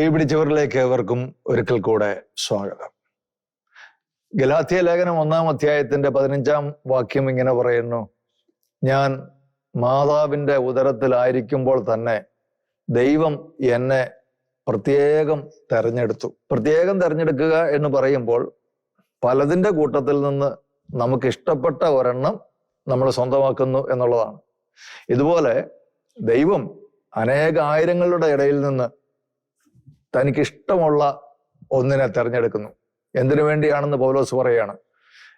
തീ പിടിച്ചവരിലേക്ക് ഏവർക്കും ഒരിക്കൽ കൂടെ സ്വാഗതം. ഗലാത്തിയ ലേഖനം ഒന്നാം അധ്യായത്തിന്റെ പതിനഞ്ചാം വാക്യം ഇങ്ങനെ പറയുന്നു ഞാൻ മാതാവിന്റെ ഉദരത്തിലായിരിക്കുമ്പോൾ തന്നെ ദൈവം എന്നെ പ്രത്യേകം തെരഞ്ഞെടുത്തു. പ്രത്യേകം തെരഞ്ഞെടുക്കുക എന്ന് പറയുമ്പോൾ പലതിന്റെ കൂട്ടത്തിൽ നിന്ന് നമുക്ക് ഇഷ്ടപ്പെട്ട ഒരെണ്ണം നമ്മൾ സ്വന്തമാക്കുന്നു എന്നുള്ളതാണ്. ഇതുപോലെ ദൈവം അനേകായിരങ്ങളുടെ ഇടയിൽ നിന്ന് തനിക്ക് ഇഷ്ടമുള്ള ഒന്നിനെ തെരഞ്ഞെടുക്കുന്നു. എന്തിനു വേണ്ടിയാണെന്ന് പൗലോസ് പറയാണ്.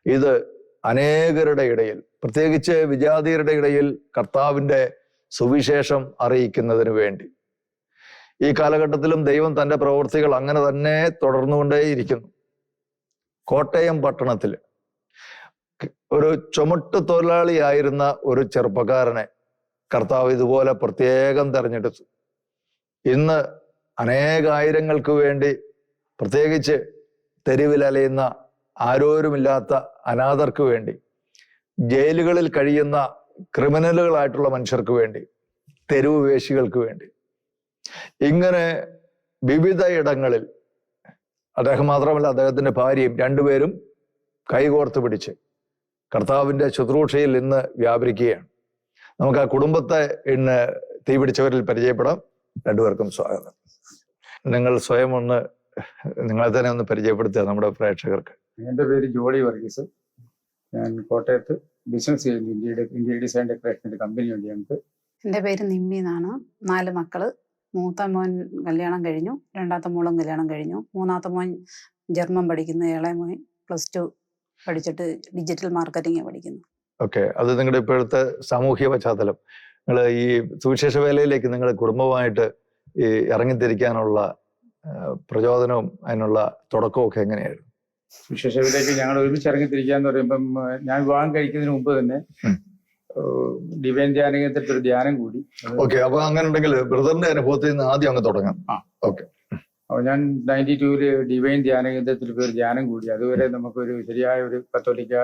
ഇത് അനേകരുടെ ഇടയിൽ പ്രത്യേകിച്ച് വിജാതിയരുടെ ഇടയിൽ കർത്താവിന്റെ സുവിശേഷം അറിയിക്കുന്നതിന് വേണ്ടി. ഈ കാലഘട്ടത്തിലും ദൈവം തന്റെ പ്രവൃത്തികൾ അങ്ങനെ തന്നെ തുടർന്നുകൊണ്ടേയിരിക്കുന്നു. കോട്ടയം പട്ടണത്തിൽ ഒരു ചുമട്ട് തൊഴിലാളിയായിരുന്ന ഒരു ചെറുപ്പക്കാരനെ കർത്താവ് ഇതുപോലെ പ്രത്യേകം തെരഞ്ഞെടുത്തു. ഇന്ന് അനേകായിരങ്ങൾക്ക് വേണ്ടി പ്രത്യേകിച്ച് തെരുവിലലയുന്ന ആരോരുമില്ലാത്ത അനാഥർക്ക് വേണ്ടി ജയിലുകളിൽ കഴിയുന്ന ക്രിമിനലുകളായിട്ടുള്ള മനുഷ്യർക്ക് വേണ്ടി തെരുവ് വേശികൾക്ക് വേണ്ടി. ഇങ്ങനെ വിവിധ ഇടങ്ങളിൽ അദ്ദേഹം മാത്രമല്ല അദ്ദേഹത്തിന്റെ ഭാര്യയും രണ്ടുപേരും കൈകോർത്ത് പിടിച്ച് കർത്താവിന്റെ ശുശ്രൂഷയിൽ ഇന്ന് വ്യാപരിക്കുകയാണ്. നമുക്ക് ആ കുടുംബത്തെ ഇന്ന് തീപിടിച്ചവരിൽ പരിചയപ്പെടാം. രണ്ടുപേർക്കും സ്വാഗതം. നിങ്ങൾ സ്വയം ഒന്ന് നിങ്ങളെ തന്നെ ഒന്ന് പരിചയപ്പെടുത്തുക നമ്മുടെ പ്രേക്ഷകർക്ക്. എന്റെ പേര് ജോളി വർഗീസ്. ഞാൻ കോട്ടയത്ത് ബിസിനസ് ചെയ്യുന്നു. ഇന്ത്യയുടെ ഇന്ത്യ ഡിസൈൻ ഡെക്കറേഷന്റെ കമ്പനിയുണ്ട് ഞങ്ങൾക്ക്. എന്റെ പേര് നിമ്മി എന്നാണ്. നാല് മക്കൾ. മൂത്ത മോൻ കല്യാണം കഴിഞ്ഞു. രണ്ടാമത്തെ മോളും കല്യാണം കഴിഞ്ഞു. മൂന്നാമത്തെ മോൻ ജർമ്മൻ പഠിക്കുന്നു. ഏളെ മോൻ പ്ലസ് ടു പഠിച്ചിട്ട് ഡിജിറ്റൽ മാർക്കറ്റിംഗ് പഠിക്കുന്നു. ഓക്കെ. അത് നിങ്ങളുടെ ഇപ്പോഴത്തെ സാമൂഹ്യ പശ്ചാത്തലം. നിങ്ങൾ ഈ സുവിശേഷ വേലയിലേക്ക് നിങ്ങളുടെ കുടുംബമായിട്ട് ഈ ഇറങ്ങിത്തിരിക്കാനുള്ള പ്രചോദനവും അതിനുള്ള തുടക്കവും ഒക്കെ എങ്ങനെയായിരുന്നു? വിശേഷത്തിലേക്ക് ഞങ്ങൾ ഒരുമിച്ച് ഇറങ്ങിത്തിരിക്കാന്ന് പറയുമ്പം ഞാൻ വിവാഹം കഴിക്കുന്നതിന് മുമ്പ് തന്നെ ഡിവൈൻ ധ്യാന കേന്ദ്രത്തിൽ ഒരു ധ്യാനം കൂടി. ഓക്കെ അപ്പൊ അങ്ങനെ ഉണ്ടെങ്കിൽ ബ്രദറിന്റെ അനുഭവത്തിൽ നിന്ന് ആദ്യം അങ്ങ് തുടങ്ങാം. ഓക്കെ. അപ്പൊ ഞാൻ നയന്റി ടൂവിൽ ഡിവൈൻ ധ്യാനകേന്ദ്രത്തിൽ പോയി ഒരു ധ്യാനം കൂടി. അതുവരെ നമുക്കൊരു ശരിയായ ഒരു കത്തോലിക്ക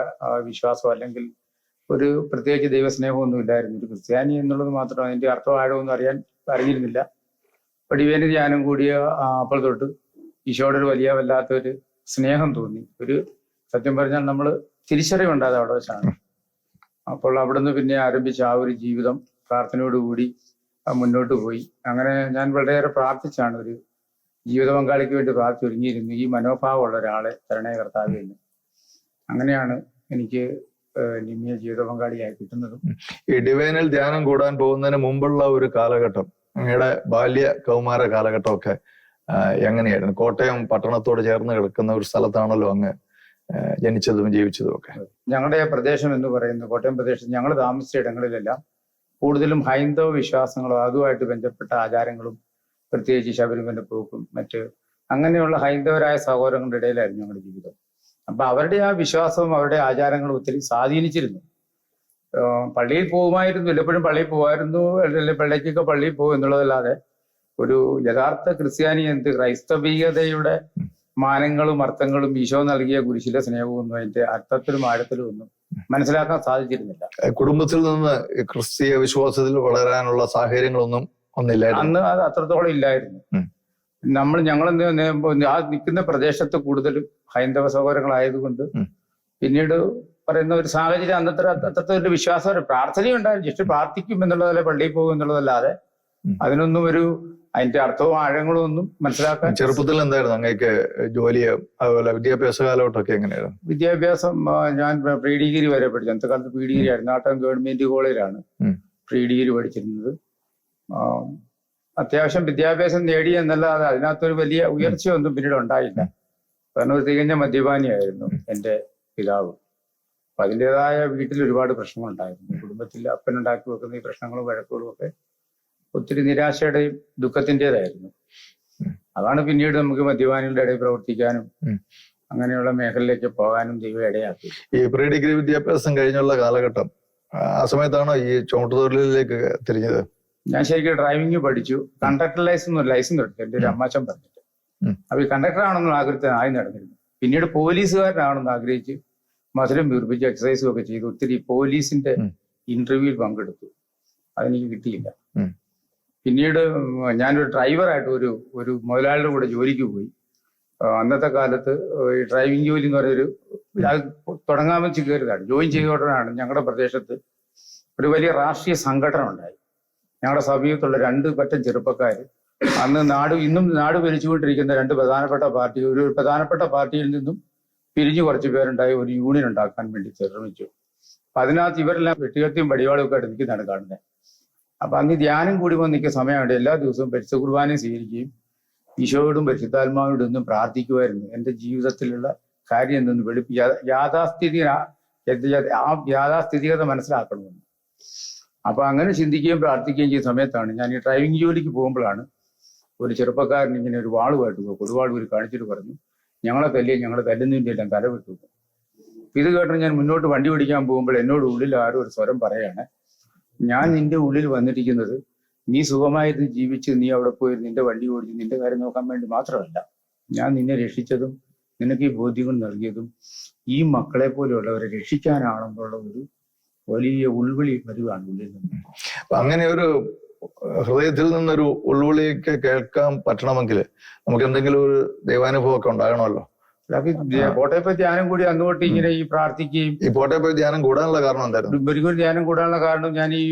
വിശ്വാസം അല്ലെങ്കിൽ ഒരു പ്രത്യേകിച്ച് ദൈവസ്നേഹമൊന്നും ഇല്ലായിരുന്നു. ഒരു ക്രിസ്ത്യാനി എന്നുള്ളത് മാത്രം അതിന്റെ അർത്ഥം ആഴമൊന്നും അറിയാൻ അറിഞ്ഞിരുന്നില്ല അപ്പൊ ഞാനും കൂടിയ അപ്പോൾ തൊട്ട് ഈശോയുടെ ഒരു വലിയ വല്ലാത്തൊരു സ്നേഹം തോന്നി. ഒരു സത്യം പറഞ്ഞാൽ നമ്മൾ തിരിച്ചറിവുണ്ടായത് അവിടെ വെച്ചാണ്. അപ്പോൾ അവിടുന്ന് പിന്നെ ആരംഭിച്ച ആ ഒരു ജീവിതം പ്രാർത്ഥനയോടുകൂടി കൂടി മുന്നോട്ട് പോയി. അങ്ങനെ ഞാൻ വളരെയേറെ പ്രാർത്ഥിച്ചാണ് ഒരു ജീവിത പങ്കാളിക്ക് വേണ്ടി പ്രാർത്ഥി ഒരുങ്ങിയിരുന്നു ഈ മനോഭാവമുള്ള ഒരാളെ തരണേ കർത്താവ് എന്ന്. അങ്ങനെയാണ് എനിക്ക് നിമ്മിയെ ജീവിത പങ്കാളിയായി കിട്ടുന്നതും. ഇടിവേനൽ ധ്യാനം കൂടാൻ പോകുന്നതിന് മുമ്പുള്ള ഒരു കാലഘട്ടം. അങ്ങയുടെ ബാല്യ കൗമാര കാലഘട്ടമൊക്കെ എങ്ങനെയായിരുന്നു? കോട്ടയം പട്ടണത്തോട് ചേർന്ന് കിടക്കുന്ന ഒരു സ്ഥലത്താണല്ലോ അങ്ങ് ജനിച്ചതും ജീവിച്ചതും ഒക്കെ. ഞങ്ങളുടെ പ്രദേശം എന്ന് പറയുന്നത് കോട്ടയം പ്രദേശം ഞങ്ങൾ താമസിച്ച ഇടങ്ങളിലെല്ലാം കൂടുതലും ഹൈന്ദവ വിശ്വാസങ്ങളും അതുമായിട്ട് ബന്ധപ്പെട്ട ആചാരങ്ങളും പ്രത്യേകിച്ച് ശബരിമല പോക്കും മറ്റ് അങ്ങനെയുള്ള ഹൈന്ദവരായ സഹോദരങ്ങളുടെ ഇടയിലായിരുന്നു ഞങ്ങളുടെ ജീവിതം. അപ്പൊ അവരുടെ ആ വിശ്വാസവും അവരുടെ ആചാരങ്ങളും ഒത്തിരി സ്വാധീനിച്ചിരുന്നു. പള്ളിയിൽ പോകുമായിരുന്നു എല്ലപ്പോഴും പള്ളിയിൽ പോകുമായിരുന്നു അല്ലെങ്കിൽ പള്ളിക്കൊക്കെ പള്ളിയിൽ പോകും എന്നുള്ളതല്ലാതെ ഒരു യഥാർത്ഥ ക്രിസ്ത്യാനി എന്ത് ക്രൈസ്തവീയതയുടെ മാനങ്ങളും അർത്ഥങ്ങളും ഈശോ നൽകിയ കുരിശിലെ സ്നേഹവും ഒന്നും അതിന്റെ അർത്ഥത്തിലും ആഴത്തിലും ഒന്നും മനസ്സിലാക്കാൻ സാധിച്ചിരുന്നില്ല. കുടുംബത്തിൽ നിന്ന് ക്രിസ്തീയ വിശ്വാസത്തിൽ വളരാനുള്ള സാഹചര്യങ്ങളൊന്നും ഒന്നില്ലായിരുന്നു അന്ന് അത് അത്രത്തോളം ഇല്ലായിരുന്നു. നമ്മൾ ഞങ്ങൾ ആ നിൽക്കുന്ന പ്രദേശത്ത് കൂടുതലും ഹൈന്ദവ സഹോദരങ്ങളായതുകൊണ്ട്. പിന്നീട് പറയുന്ന ഒരു സാഹചര്യം അന്നത്തെ അത്രത്തെ ഒരു വിശ്വാസം ഒരു പ്രാർത്ഥനയുണ്ടായിരുന്നു ജസ്റ്റ് പ്രാർത്ഥിക്കും എന്നുള്ളതല്ല പള്ളിയിൽ പോകും എന്നുള്ളതല്ലാതെ. അതിനൊന്നും ഒരു അതിന്റെ അർത്ഥവും ആഴങ്ങളും ഒന്നും മനസ്സിലാക്കാൻ ചെറുപ്പത്തിൽ എന്തായിരുന്നു അങ്ങേക്ക് ജോലി അതുപോലെ വിദ്യാഭ്യാസ കാലഘട്ടമൊക്കെ എങ്ങനെയായിരുന്നു? വിദ്യാഭ്യാസം ഞാൻ പ്രീ ഡിഗ്രി വരെ പഠിച്ചു. അന്നത്തെ കാലത്ത് പ്രീ ഡിഗ്രി ആയിരുന്നു. നാട്ടം ഗവൺമെന്റ് കോളേജിലാണ്. പ്രീ ഡിഗ്രി പഠിച്ചിരുന്നത്. അത്യാവശ്യം വിദ്യാഭ്യാസം നേടി എന്നല്ലാതെ അതിനകത്തൊരു വലിയ ഉയർച്ചയൊന്നും പിന്നീട് ഉണ്ടായില്ല. കാരണം ഒരു തികഞ്ഞ മദ്യപാനിയായിരുന്നു എന്റെ പിതാവ്. അപ്പൊ അതിന്റെതായ വീട്ടിൽ ഒരുപാട് പ്രശ്നങ്ങളുണ്ടായിരുന്നു. കുടുംബത്തിൽ അപ്പനുണ്ടാക്കി വെക്കുന്ന ഈ പ്രശ്നങ്ങളും വഴക്കുകളും ഒക്കെ ഒത്തിരി നിരാശയുടെയും ദുഃഖത്തിന്റെതായിരുന്നു അതാണ് പിന്നീട് നമുക്ക് മദ്യപാനികളുടെ ഇടയിൽ പ്രവർത്തിക്കാനും അങ്ങനെയുള്ള മേഖലയിലേക്ക് പോകാനും ദൈവം ഇടയാക്കി. ഈ പ്രീ ഡിഗ്രി വിദ്യാഭ്യാസം കഴിഞ്ഞുള്ള കാലഘട്ടം ആ സമയത്താണോ ഈ ചുമട്ടുതൊഴിലിലേക്ക് തിരിഞ്ഞത്? ഞാൻ ശരിക്കും ഡ്രൈവിംഗ് പഠിച്ചു. കണ്ടക്ടർ ലൈസൻസ് ലൈസൻസ് എടുത്തു എന്റെ ഒരു. അമ്മാച്ചൻ പറഞ്ഞിട്ട്. അപ്പൊ ഈ കണ്ടക്ടർ ആണെന്നുള്ള ആഗ്രഹത്തിന് ആയി നടന്നിരുന്നു. പിന്നീട് പോലീസുകാരനാണെന്ന് ആഗ്രഹിച്ച് മധുരം വീർപ്പിച്ച് എക്സസൈസും ഒക്കെ ചെയ്തു ഒത്തിരി പോലീസിന്റെ. ഇന്റർവ്യൂവിൽ പങ്കെടുത്തു. അതെനിക്ക് കിട്ടിയില്ല. പിന്നീട് ഞാനൊരു ഡ്രൈവറായിട്ട് ഒരു ഒരു മുതലാളിയുടെ കൂടെ ജോലിക്ക് പോയി. അന്നത്തെ കാലത്ത് ഈ ഡ്രൈവിംഗ് ജോലി എന്ന് അത് തുടങ്ങാൻ വെച്ച് കയറിയതാണ്. ജോയിൻ ചെയ്തോടാണ് ഞങ്ങളുടെ പ്രദേശത്ത് ഒരു വലിയ രാഷ്ട്രീയ സംഘടന ഉണ്ടായി. ഞങ്ങളുടെ സമീപത്തുള്ള രണ്ട് പറ്റം ചെറുപ്പക്കാർ അന്ന് നാട് ഇന്നും നാട് ഭരിച്ചുകൊണ്ടിരിക്കുന്ന രണ്ട് പ്രധാനപ്പെട്ട പാർട്ടി ഒരു പ്രധാനപ്പെട്ട പാർട്ടിയിൽ നിന്നും പിരിഞ്ഞു കുറച്ച് പേരുണ്ടായി ഒരു യൂണിയൻ ഉണ്ടാക്കാൻ വേണ്ടി ശ്രമിച്ചു അപ്പൊ അതിനകത്ത് ഇവരെല്ലാം വെട്ടുകത്തിയും വടിവാളും ഒക്കെ ആയിട്ട് നിൽക്കുന്നതാണ് കാണുന്നത് അപ്പൊ അന്ന് ധ്യാനം കൂടി വന്ന് നിൽക്കുന്ന സമയമുണ്ട് എല്ലാ ദിവസവും പരിശുദ്ധ കുർബാനയും സ്വീകരിക്കുകയും ഈശോയോടും പരിശുദ്ധാത്മാവിനോടും ഒന്നും പ്രാർത്ഥിക്കുമായിരുന്നു. എന്റെ ജീവിതത്തിലുള്ള കാര്യം എന്തെന്ന് വെളുപ്പി യാഥാസ്ഥിതി ആ യാഥാസ്ഥിതികത മനസ്സിലാക്കണമെന്ന്. അപ്പൊ അങ്ങനെ ചിന്തിക്കുകയും പ്രാർത്ഥിക്കുകയും ചെയ്യുന്ന സമയത്താണ് ഞാൻ ഈ ഡ്രൈവിംഗ് ജോലിക്ക് പോകുമ്പോഴാണ് ഒരു ചെറുപ്പക്കാരൻ ഇങ്ങനെ ഒരു വാളുമായിട്ട് കൊടുവാൾ ഒരു കാണിച്ചിട്ട് പറഞ്ഞു ഞങ്ങളെ തല്ലി ഞങ്ങളെ തല്ലുന്നതിന്റെ എല്ലാം തല വിട്ടു ഇത് കേട്ടിട്ട് ഞാൻ മുന്നോട്ട് വണ്ടി പിടിക്കാൻ പോകുമ്പോൾ എന്നോട് ഉള്ളിൽ ആരും ഒരു സ്വരം പറയാണ് ഞാൻ നിന്റെ ഉള്ളിൽ വന്നിരിക്കുന്നത് നീ സുഖമായിരുന്നു ജീവിച്ച് നീ അവിടെ പോയി നിന്റെ വണ്ടി ഓടിച്ച് നിന്റെ കാര്യം നോക്കാൻ വേണ്ടി മാത്രമല്ല. ഞാൻ നിന്നെ രക്ഷിച്ചതും നിനക്ക് ഈ ബോധ്യങ്ങൾ നൽകിയതും ഈ മക്കളെ പോലെയുള്ളവരെ രക്ഷിക്കാനാണെന്നുള്ള ഒരു വലിയ ഉൾവിളി വരുവാണ് ഉള്ളിൽ നിന്ന്. അങ്ങനെ ഒരു ഹൃദയത്തിൽ നിന്നൊരു ഉൾവിളിയൊക്കെ കേൾക്കാൻ പറ്റണമെങ്കിൽ നമുക്ക് എന്തെങ്കിലും ഒരു ദൈവാനുഭവം ഒക്കെ ഉണ്ടാകണമല്ലോ കോട്ടയപ്പ ധ്യാനം കൂടി അങ്ങോട്ട് ഇങ്ങനെ ഈ പ്രാർത്ഥിക്കുകയും ഈ കോട്ടയപ്പ ധ്യാനം കൂടാനുള്ള കാരണം എന്തായിരുന്നു? മുരുകൻ ധ്യാനം കൂടാനുള്ള കാരണം ഞാൻ ഈ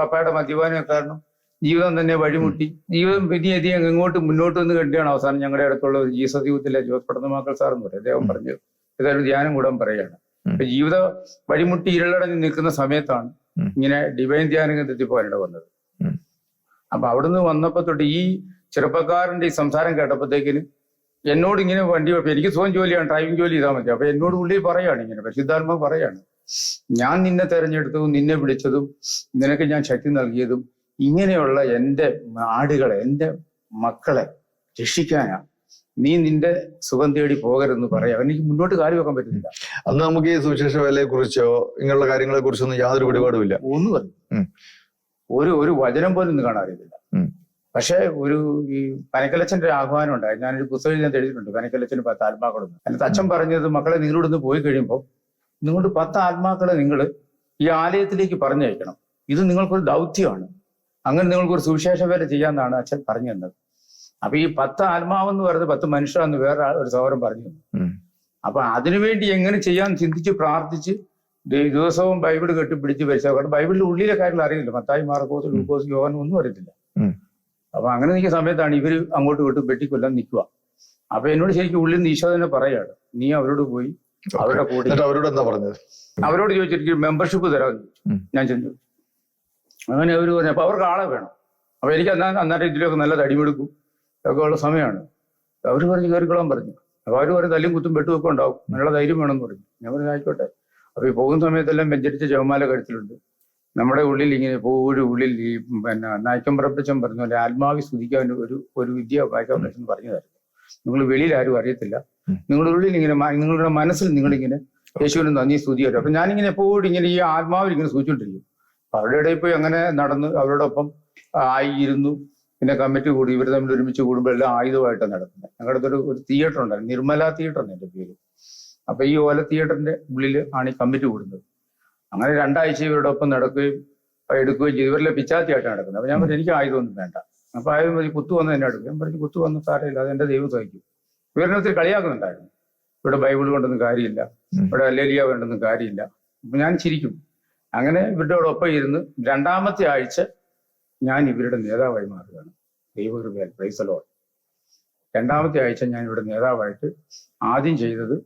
പപ്പയുടെ മദ്യപാനം കാരണം ജീവിതം തന്നെ വഴിമുട്ടി. ജീവിതം പിന്നെ അധികം എങ്ങോട്ട് മുന്നോട്ട് വന്ന് കണ്ടിയാണ് അവസാനം ഞങ്ങളുടെ അടുത്തുള്ള ഒരു ജീസസ് യൂത്തിലെ ജോസ് പടന്നമാക്കൽ സാർ എന്ന് പറയും. അദ്ദേഹം പറഞ്ഞു ഏതായാലും ധ്യാനം കൂടാൻ പറയുകയാണ്. ജീവിത വഴിമുട്ടി ഇരുളടഞ്ഞ് നിൽക്കുന്ന സമയത്താണ് ഇങ്ങനെ ഡിവൈൻ ധ്യാനം കേന്ദ്രത്തിൽ പോകാനിട വന്നത്. അപ്പൊ അവിടുന്ന് വന്നപ്പോ തൊട്ട് ഈ ചെറുപ്പക്കാരന്റെ ഈ സംസാരം കേട്ടപ്പോഴത്തേക്കിന് എന്നോട് ഇങ്ങനെ വണ്ടി. എനിക്ക് സ്വയം ജോലിയാണ് ഡ്രൈവിംഗ് ജോലി ചെയ്താൽ മതി. അപ്പൊ എന്നോട് ഉള്ളിൽ പറയാണ് ഇങ്ങനെ പരിശുദ്ധാത്മ പറയാണ് ഞാൻ നിന്നെ തെരഞ്ഞെടുത്തതും നിന്നെ വിളിച്ചതും നിനക്ക് ഞാൻ ശക്തി നൽകിയതും ഇങ്ങനെയുള്ള എന്റെ ആടുകളെ എന്റെ മക്കളെ രക്ഷിക്കാനാ. നീ നിന്റെ സുഖം തേടി പോകരുതെന്ന് പറയാം. എനിക്ക് മുന്നോട്ട് കാര്യം വെക്കാൻ പറ്റുന്നില്ല. അന്ന് നമുക്ക് ഈ സുവിശേഷ വേലയെ കുറിച്ചോ ഇങ്ങനെയുള്ള കാര്യങ്ങളെ കുറിച്ചൊന്നും യാതൊരു പിടിപാടുമില്ല ഒന്നും ഉം. ഒരു ഒരു വചനം പോലും ഇന്ന് കാണാറില്ല ഉം. പക്ഷേ ഒരു ഈ പനക്കലച്ചന്റെ ഒരു ആഹ്വാനം ഉണ്ടായി. ഞാനൊരു പുസ്തകം ഞാൻ എഴുതിയിട്ടുണ്ട് പനക്കലച്ചന് പത്ത് ആത്മാക്കളൊന്നും അതിനകത്ത് അച്ഛൻ പറഞ്ഞത് മക്കളെ നിങ്ങളിവിടുന്ന് പോയി കഴിയുമ്പോൾ നിങ്ങളുടെ പത്ത് ആത്മാക്കളെ നിങ്ങൾ ഈ ആലയത്തിലേക്ക് പറഞ്ഞയക്കണം. ഇത് നിങ്ങൾക്കൊരു ദൗത്യമാണ്. അങ്ങനെ നിങ്ങൾക്കൊരു സുവിശേഷ വേല ചെയ്യാമെന്നാണ് അച്ഛൻ പറഞ്ഞു തന്നത്. അപ്പൊ ഈ പത്ത് ആത്മാവെന്ന് പറയുന്നത് പത്ത് മനുഷ്യരാന്ന് വേറെ ഒരു സൗകര്യം പറഞ്ഞു തന്നു. അപ്പൊ അതിനുവേണ്ടി എങ്ങനെ ചെയ്യാൻ ചിന്തിച്ച് പ്രാർത്ഥിച്ച് ദിവസവും ബൈബിൾ കെട്ടിപ്പിടിച്ച് പരിശോധന കാരണം ബൈബിളിന്റെ ഉള്ളിലെ കാര്യങ്ങൾ അറിയില്ല. മത്തായി മാർക്കോസ് ലൂക്കോസ് യോഹൻ ഒന്നും അറിയത്തില്ല. അപ്പൊ അങ്ങനെ നിൽക്കുന്ന സമയത്താണ് ഇവർ അങ്ങോട്ട് വിട്ട് വെട്ടിക്കൊല്ലാൻ നിൽക്കുക. അപ്പൊ എന്നോട് ശരിക്കും ഉള്ളിൽ നിന്ന് ഈശോ തന്നെ പറയാണ് നീ അവരോട് പോയി അവരുടെ കൂടെ അവരോട് എന്താ പറഞ്ഞത്? അവരോട് ചോദിച്ചിരിക്കും മെമ്പർഷിപ്പ് തരാമെന്ന് ചോദിച്ചു. ഞാൻ ചെന്നു. അങ്ങനെ അവർ പറഞ്ഞു അപ്പൊ അവർക്ക് ആളെ വേണം. അപ്പൊ എനിക്ക് അന്നാ അന്നേരം ഇതിലൊക്കെ നല്ല തടിമെടുക്കും ഒക്കെ ഉള്ള സമയമാണ്. അവർ പറഞ്ഞു കയറിക്കൊള്ളാൻ പറഞ്ഞു. അപ്പൊ അവർ പറഞ്ഞു തല്ലും കുത്തും വെട്ടുമൊക്കെ ഉണ്ടാവും. നല്ല ധൈര്യം വേണമെന്ന് പറഞ്ഞു. ഞാൻ പറഞ്ഞു ആയിക്കോട്ടെ. അപ്പൊ ഈ പോകുന്ന സമയത്തെല്ലാം വെഞ്ചരിച്ച ജവമാല കഴുത്തിലുണ്ട്. നമ്മുടെ ഉള്ളിൽ ഇങ്ങനെ എപ്പോഴും ഉള്ളിൽ ഈ പിന്നെ നായ്ക്കം പറപ്പിച്ചം പറഞ്ഞ പോലെ ആത്മാവി സ്തുതിക്കാൻ ഒരു ഒരു വിദ്യ വായിക്കാൻ പറഞ്ഞു തരുന്നു നിങ്ങൾ വെളിയിൽ ആരും അറിയത്തില്ല. നിങ്ങളുടെ ഉള്ളിൽ ഇങ്ങനെ നിങ്ങളുടെ മനസ്സിൽ നിങ്ങളിങ്ങനെ യേശുവിന് നന്ദി സ്തുതി വരും. അപ്പൊ ഞാനിങ്ങനെ എപ്പോഴും ഇങ്ങനെ ഈ ആത്മാവിൽ ഇങ്ങനെ സൂചിച്ചുകൊണ്ടിരിക്കും അപ്പൊ അവരുടെ ഇടയിൽ പോയി അങ്ങനെ നടന്ന് അവരോടൊപ്പം ആയി ഇരുന്നു. പിന്നെ കമ്മിറ്റി കൂടി ഇവർ തമ്മിൽ ഒരുമിച്ച് കൂടുമ്പോൾ എല്ലാം ആയുധമായിട്ടാണ് നടക്കുന്നത്. ഞങ്ങളുടെ അടുത്തൊരു ഒരു തിയേറ്റർ ഉണ്ടായിരുന്നു. നിർമ്മല തിയേറ്റർ എന്ന് എന്റെ പേര്. അപ്പൊ ഈ ഓല തിയേറ്ററിന്റെ ഉള്ളിൽ ആണ് ഈ കമ്മിറ്റി കൂടുന്നത്. അങ്ങനെ രണ്ടാഴ്ച ഇവരുടെ ഒപ്പം നടക്കുകയും എടുക്കുകയും ചെയ്തു. ഇവരിലെ പിച്ചാത്തിയായിട്ട് നടക്കുന്നത്. അപ്പൊ ഞാൻ പറഞ്ഞു എനിക്ക് ആയുധമൊന്നും വേണ്ട. അപ്പൊ ആയുധം മതി കുത്തു വന്ന് എന്നെ എടുക്കും. ഞാൻ പറഞ്ഞു കുത്തു വന്ന് സാരമില്ല അത് എന്റെ ദൈവം സഹിക്കും. ഇവരിനെ ഒത്തിരി കളിയാക്കുന്നുണ്ടായിരുന്നു. ഇവിടെ ബൈബിൾ കൊണ്ടൊന്നും കാര്യമില്ല. ഇവിടെ അല്ലേലിയ വേണ്ടൊന്നും കാര്യമില്ല. അപ്പൊ ഞാൻ ചിരിക്കും. അങ്ങനെ ഇവരുടെ ഒപ്പം ഇരുന്ന് രണ്ടാമത്തെ ആഴ്ച ഞാൻ ഇവരുടെ നേതാവായി മാറുകയാണ്. ദൈവകൃപയാൽ പ്രൈസലോ രണ്ടാമത്തെ ആഴ്ച ഞാൻ ഇവിടെ നേതാവായിട്ട് ആദ്യം ചെയ്തത്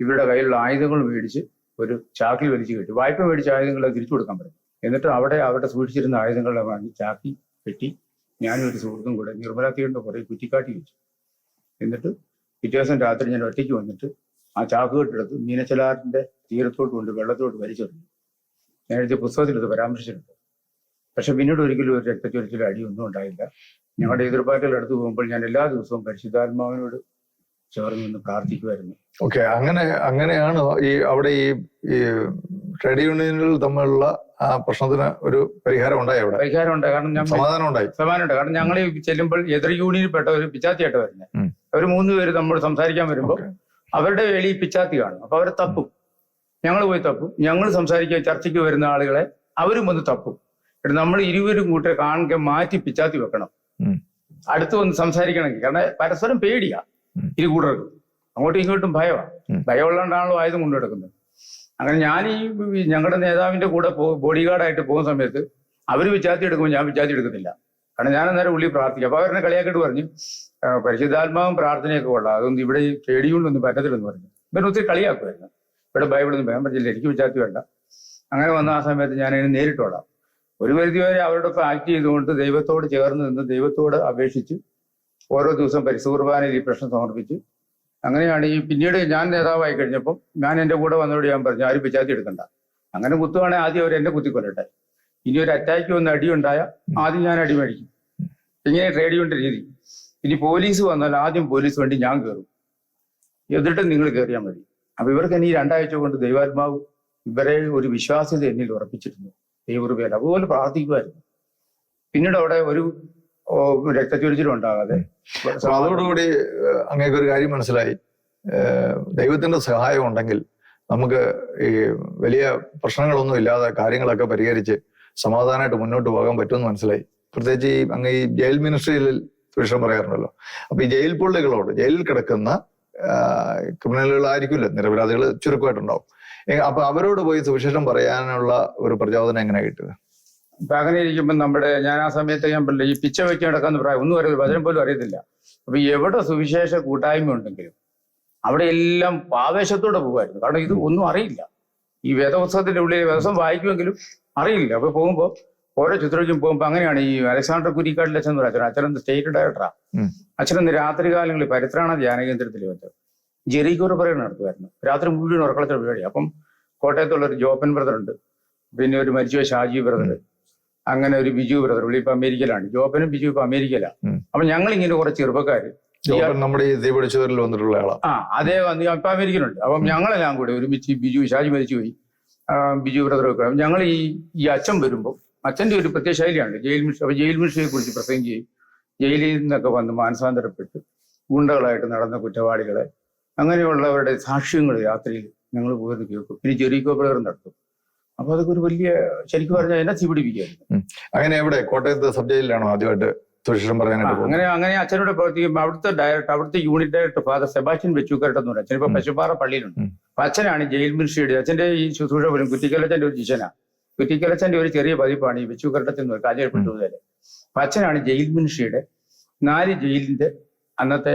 ഇവരുടെ കയ്യിലുള്ള ആയുധങ്ങൾ മേടിച്ച് ഒരു ചാക്കിൽ വലിച്ചു കെട്ടി. വായ്പ മേടിച്ച ആയുധങ്ങളെ തിരിച്ചു കൊടുക്കാൻ പറ്റും. എന്നിട്ട് അവിടെ അവിടെ സൂക്ഷിച്ചിരുന്ന ആയുധങ്ങളെ വാങ്ങി ചാക്കി കെട്ടി ഞാനും ഒരു സുഹൃത്തും കൂടെ നിർമ്മല തീയുടെ കുറേ കുറ്റിക്കാട്ടി വെച്ചു. എന്നിട്ട് പിറ്റേ ദിവസം രാത്രി ഞാൻ ഒറ്റയ്ക്ക് വന്നിട്ട് ആ ചാക്ക് കെട്ടെടുത്ത് മീനച്ചലാറിന്റെ തീരത്തോട്ട് കൊണ്ട് വെള്ളത്തോട്ട് വലിച്ചെറിഞ്ഞു. ഞാൻ എഴുതിയ പുസ്തകത്തിൽ ഇത് പരാമർശിച്ചിട്ടുണ്ട്. പക്ഷെ പിന്നീട് ഒരിക്കലും ഒരു രക്തച്ചൊരിച്ചിലും അടിയൊന്നും ഉണ്ടായില്ല. ഞങ്ങളുടെ എതിർപ്പാക്കൽ അടുത്ത് പോകുമ്പോൾ ഞാൻ എല്ലാ ദിവസവും പരിശുദ്ധാത്മാവിനോട് ചേർന്ന് നിന്ന് പ്രാർത്ഥിക്കുമായിരുന്നു ഓക്കെ അങ്ങനെ അങ്ങനെയാണ് ഈ അവിടെ ഈ ഈ ട്രേഡ് യൂണിയനുകൾ തമ്മിലുള്ള ആ പ്രശ്നത്തിന് ഒരു പരിഹാരം ഉണ്ടായി അവിടെ? പരിഹാരം ഉണ്ട് കാരണം സമാധാനം ഉണ്ടായി. ഉണ്ട് കാരണം ഞങ്ങൾ ചെല്ലുമ്പോൾ എതിർ യൂണിയനിൽപ്പെട്ട ഒരു പിച്ചാത്തിയായിട്ട് വരുന്നത്. അവർ മൂന്ന് പേര് നമ്മൾ സംസാരിക്കാൻ വരുമ്പോൾ അവരുടെ വേളി പിച്ചാത്തി കാണും. അപ്പൊ അവരെ തപ്പും. ഞങ്ങൾ പോയി തപ്പും. ഞങ്ങൾ സംസാരിക്കാൻ ചർച്ചയ്ക്ക് വരുന്ന ആളുകളെ അവരും വന്ന് തപ്പും. എന്നിട്ട് നമ്മൾ ഇരുവരും കൂട്ടെ കാണുക മാറ്റി പിച്ചാത്തി വെക്കണം. അടുത്ത് വന്ന് സംസാരിക്കണമെങ്കിൽ. കാരണം പരസ്പരം പേടിയാ. ഉം. ഇരു കൂട്ടർക്കും അങ്ങോട്ടും ഇങ്ങോട്ടും ഭയമാണ്. ഭയമുള്ളതുകൊണ്ടാണല്ലോ ആയുധം കൊണ്ടു നടക്കുന്നത് അങ്ങനെ ഞാൻ ഈ ഞങ്ങളുടെ നേതാവിന്റെ കൂടെ ബോഡി ഗാർഡായിട്ട് പോകുന്ന സമയത്ത് അവർ വിച്ചാത്തി എടുക്കുമ്പോൾ ഞാൻ വിച്ചാത്തി എടുക്കുന്നില്ല കാരണം ഞാൻ അന്നേരം ഉള്ളി പ്രാർത്ഥിക്കും. അപ്പൊ അവരെന്നെ കളിയാക്കിയിട്ട് പറഞ്ഞു "ആ, പരിശുദ്ധാത്മാവും പ്രാർത്ഥനയൊക്കെ കൊള്ളാം. അതൊന്നും ഇവിടെ ഈ പേടിയുണ്ടൊന്നും പറ്റത്തില്ലെന്ന് പറഞ്ഞു. പിന്നെ ഒത്തിരി കളിയാക്കുമായിരുന്നു. ഇവിടെ ബൈബിളൊന്നും വേണം പറ്റില്ല. എനിക്ക് വിചാരിച്ചു വേണ്ട. അങ്ങനെ വന്ന ആ സമയത്ത് ഞാൻ അതിനെ നേരിട്ടോളാം ഒരു പരിധി വരെ അവരോടൊപ്പം ആക്ട് ചെയ്തുകൊണ്ട് ദൈവത്തോട് ചേർന്ന് നിന്ന് ദൈവത്തോട് അപേക്ഷിച്ച് ഓരോ ദിവസം കുർബാനയിൽ ഈ പ്രശ്നം സമർപ്പിച്ച്. അങ്ങനെയാണ് ഈ പിന്നീട് ഞാൻ നേതാവായി കഴിഞ്ഞപ്പോൾ ഞാൻ എന്റെ കൂടെ വന്നോട് ഞാൻ പറഞ്ഞു ആരും പിച്ചാത്തി എടുക്കണ്ട. അങ്ങനെ കുത്തുവാണെങ്കിൽ ആദ്യം അവർ എന്നെ കുത്തിക്കൊല്ലട്ടെ. ഇനി ഒരു അറ്റാക്ക് വന്ന് അടിയുണ്ടായ ആദ്യം ഞാൻ അടി മേടിക്കും. ഇങ്ങനെ ട്രേഡ് ചെയ്യേണ്ട രീതി. ഇനി പോലീസ് വന്നാൽ ആദ്യം പോലീസ് വേണ്ടി ഞാൻ കയറും എന്നിട്ട് നിങ്ങൾ കയറിയാൽ മതി. അപ്പൊ ഇവർക്ക് ഇനി രണ്ടാഴ്ച കൊണ്ട് ദൈവാത്മാവ് ഇവരെ ഒരു വിശ്വാസ്യത എന്നിൽ ഉറപ്പിച്ചിരുന്നു. ദൈവകൃപയിൽ. അതുപോലെ പ്രാർത്ഥിക്കുമായിരുന്നു. പിന്നീട് അവിടെ ഒരു രക്തച്ചൊരിച്ചിലും ഉണ്ടാകാതെ അതോടുകൂടി അങ്ങേക്ക് ഒരു കാര്യം മനസ്സിലായി. ദൈവത്തിന്റെ സഹായം ഉണ്ടെങ്കിൽ നമുക്ക് ഈ വലിയ പ്രശ്നങ്ങളൊന്നും ഇല്ലാതെ കാര്യങ്ങളൊക്കെ പരിഹരിച്ച് സമാധാനമായിട്ട് മുന്നോട്ട് പോകാൻ പറ്റുമെന്ന് മനസ്സിലായി. പ്രത്യേകിച്ച് ഈ അങ്ങ് ഈ ജയിൽ മിനിസ്ട്രിയിൽ സുരക്ഷം പറയാറുണ്ടല്ലോ. അപ്പൊ ഈ ജയിൽ പുള്ളികളോട് ജയിലിൽ കിടക്കുന്ന ക്രിമിനലുകളായിരിക്കില്ല. നിരപരാധികൾ ചുരുക്കമായിട്ടുണ്ടാവും. അപ്പൊ അവരോട് പോയി സുവിശേഷം പറയാനുള്ള ഒരു പ്രചോദനം എങ്ങനെ കിട്ടുക? അപ്പൊ അങ്ങനെ ഇരിക്കുമ്പോൾ നമ്മുടെ ഞാൻ ആ സമയത്ത് ഞാൻ പറഞ്ഞില്ല ഈ പിച്ച വെച്ച് നടക്കാന്ന് പറയാം ഒന്നും അറിയില്ല വചനം പോലും അറിയത്തില്ല. അപ്പൊ എവിടെ സുവിശേഷ കൂട്ടായ്മ ഉണ്ടെങ്കിലും അവിടെ എല്ലാം ആവേശത്തോടെ പോകുമായിരുന്നു. കാരണം ഇത് ഒന്നും അറിയില്ല. ഈ വേദപുസ്തകത്തിന്റെ ഉള്ളിൽ വേദസം വായിക്കുമെങ്കിലും അറിയില്ല. അപ്പൊ പോകുമ്പോൾ ഓരോ ചിത്രയ്ക്കും പോകുമ്പോൾ അങ്ങനെയാണ് ഈ അലക്സാണ്ടർ കുരിക്കാട്ടിൽ അച്ഛൻ എന്ന് പറയുന്നത് അച്ഛൻ സ്റ്റേറ്റ് ഡയറക്ടറാ. അച്ഛൻ രാത്രി കാലങ്ങളിൽ പരിത്രാണ ധ്യാന കേന്ദ്രത്തിൽ വെച്ച് ജെറിക്കോർ പറയുന്ന നടത്തുമായിരുന്നു. രാത്രി മുഴുവൻ ഉറക്കളത്തിൽ പരിപാടി അപ്പം കോട്ടയത്തുള്ള ഒരു ജോപ്പൻ ബ്രദർ ഉണ്ട് പിന്നെ ഒരു മരിച്ചുപോയ ഷാജി ബ്രദർ. അങ്ങനെ ഒരു ബിജു ബ്രദർ പുള്ളി ഇപ്പൊ അമേരിക്കയിലാണ്. ജോബനും ബിജു ഇപ്പൊ അമേരിക്കയിലാണ്. അപ്പൊ ഞങ്ങൾ ഇങ്ങനെ കുറച്ച് ചെറുപ്പക്കാര്. ജോബൻ നമ്മുടെ ഈ വന്നിട്ടുള്ള ആളാ. ആ അതേ വന്ന് ഇപ്പൊ അമേരിക്കനുണ്ട് അപ്പം ഞങ്ങളെല്ലാം കൂടെ ഒരുമിച്ച് ബിജു ഷാജി മരിച്ചു പോയി. ബിജു ബ്രദർ ഒക്കെ. ഞങ്ങൾ ഈ ഈ അച്ഛൻ വരുമ്പോൾ അച്ഛന്റെ ഒരു പ്രത്യേക ശൈലിയാണ്. ജയിൽ മിഷ അപ്പൊ ജയിൽ മിഷയെ കുറിച്ച് പ്രസംഗിക്കുകയും ജയിലിൽ നിന്നൊക്കെ വന്ന് മാനസാന്തരപ്പെട്ട് ഗുണ്ടകളായിട്ട് നടന്ന കുറ്റവാളികളെ അങ്ങനെയുള്ളവരുടെ സാക്ഷ്യങ്ങൾ രാത്രിയിൽ ഞങ്ങൾ പോയിരുന്നു കേൾക്കും. പിന്നെ ജെറിക്കോ ബ്രദർ നടത്തും. അപ്പൊ അതൊക്കെ ഒരു വലിയ ശരിക്കും പറഞ്ഞാൽ എന്നെ തീ അങ്ങനെ എവിടെ? കോട്ടയത്ത് സബ് ജയിലിലാണോ ആദ്യമായിട്ട് സുരക്ഷിതം പറയാനായിട്ട് അങ്ങനെ അങ്ങനെ അച്ഛനോട് പ്രവർത്തിക്കുമ്പോൾ അവിടുത്തെ ഡയറക്ടർ അവിടുത്തെ unit director father Sebastian Vechookkarat എന്ന് പറയും അച്ഛൻ ഇപ്പൊ പശുപാറ പള്ളിയിലുണ്ട്. അപ്പൊ അച്ഛനാണ് ജയിൽ മിനിസ്ട്രിയുടെ അച്ഛന്റെ ഈ ശുശ്രൂഷ പോലും കുറ്റിക്കലച്ചന്റെ ഒരു ശിഷ്യനാ കുറ്റിക്കലച്ചന്റെ ഒരു ചെറിയ പതിപ്പാണ് ഈ വെച്ചൂക്കരട്ടത്തിൽ നിന്ന് കാഞ്ഞിരപ്പെട്ടു മുതൽ അപ്പൊ അച്ഛനാണ് ജയിൽ മിനിസ്ട്രിയുടെ നാല് ജയിലിന്റെ അന്നത്തെ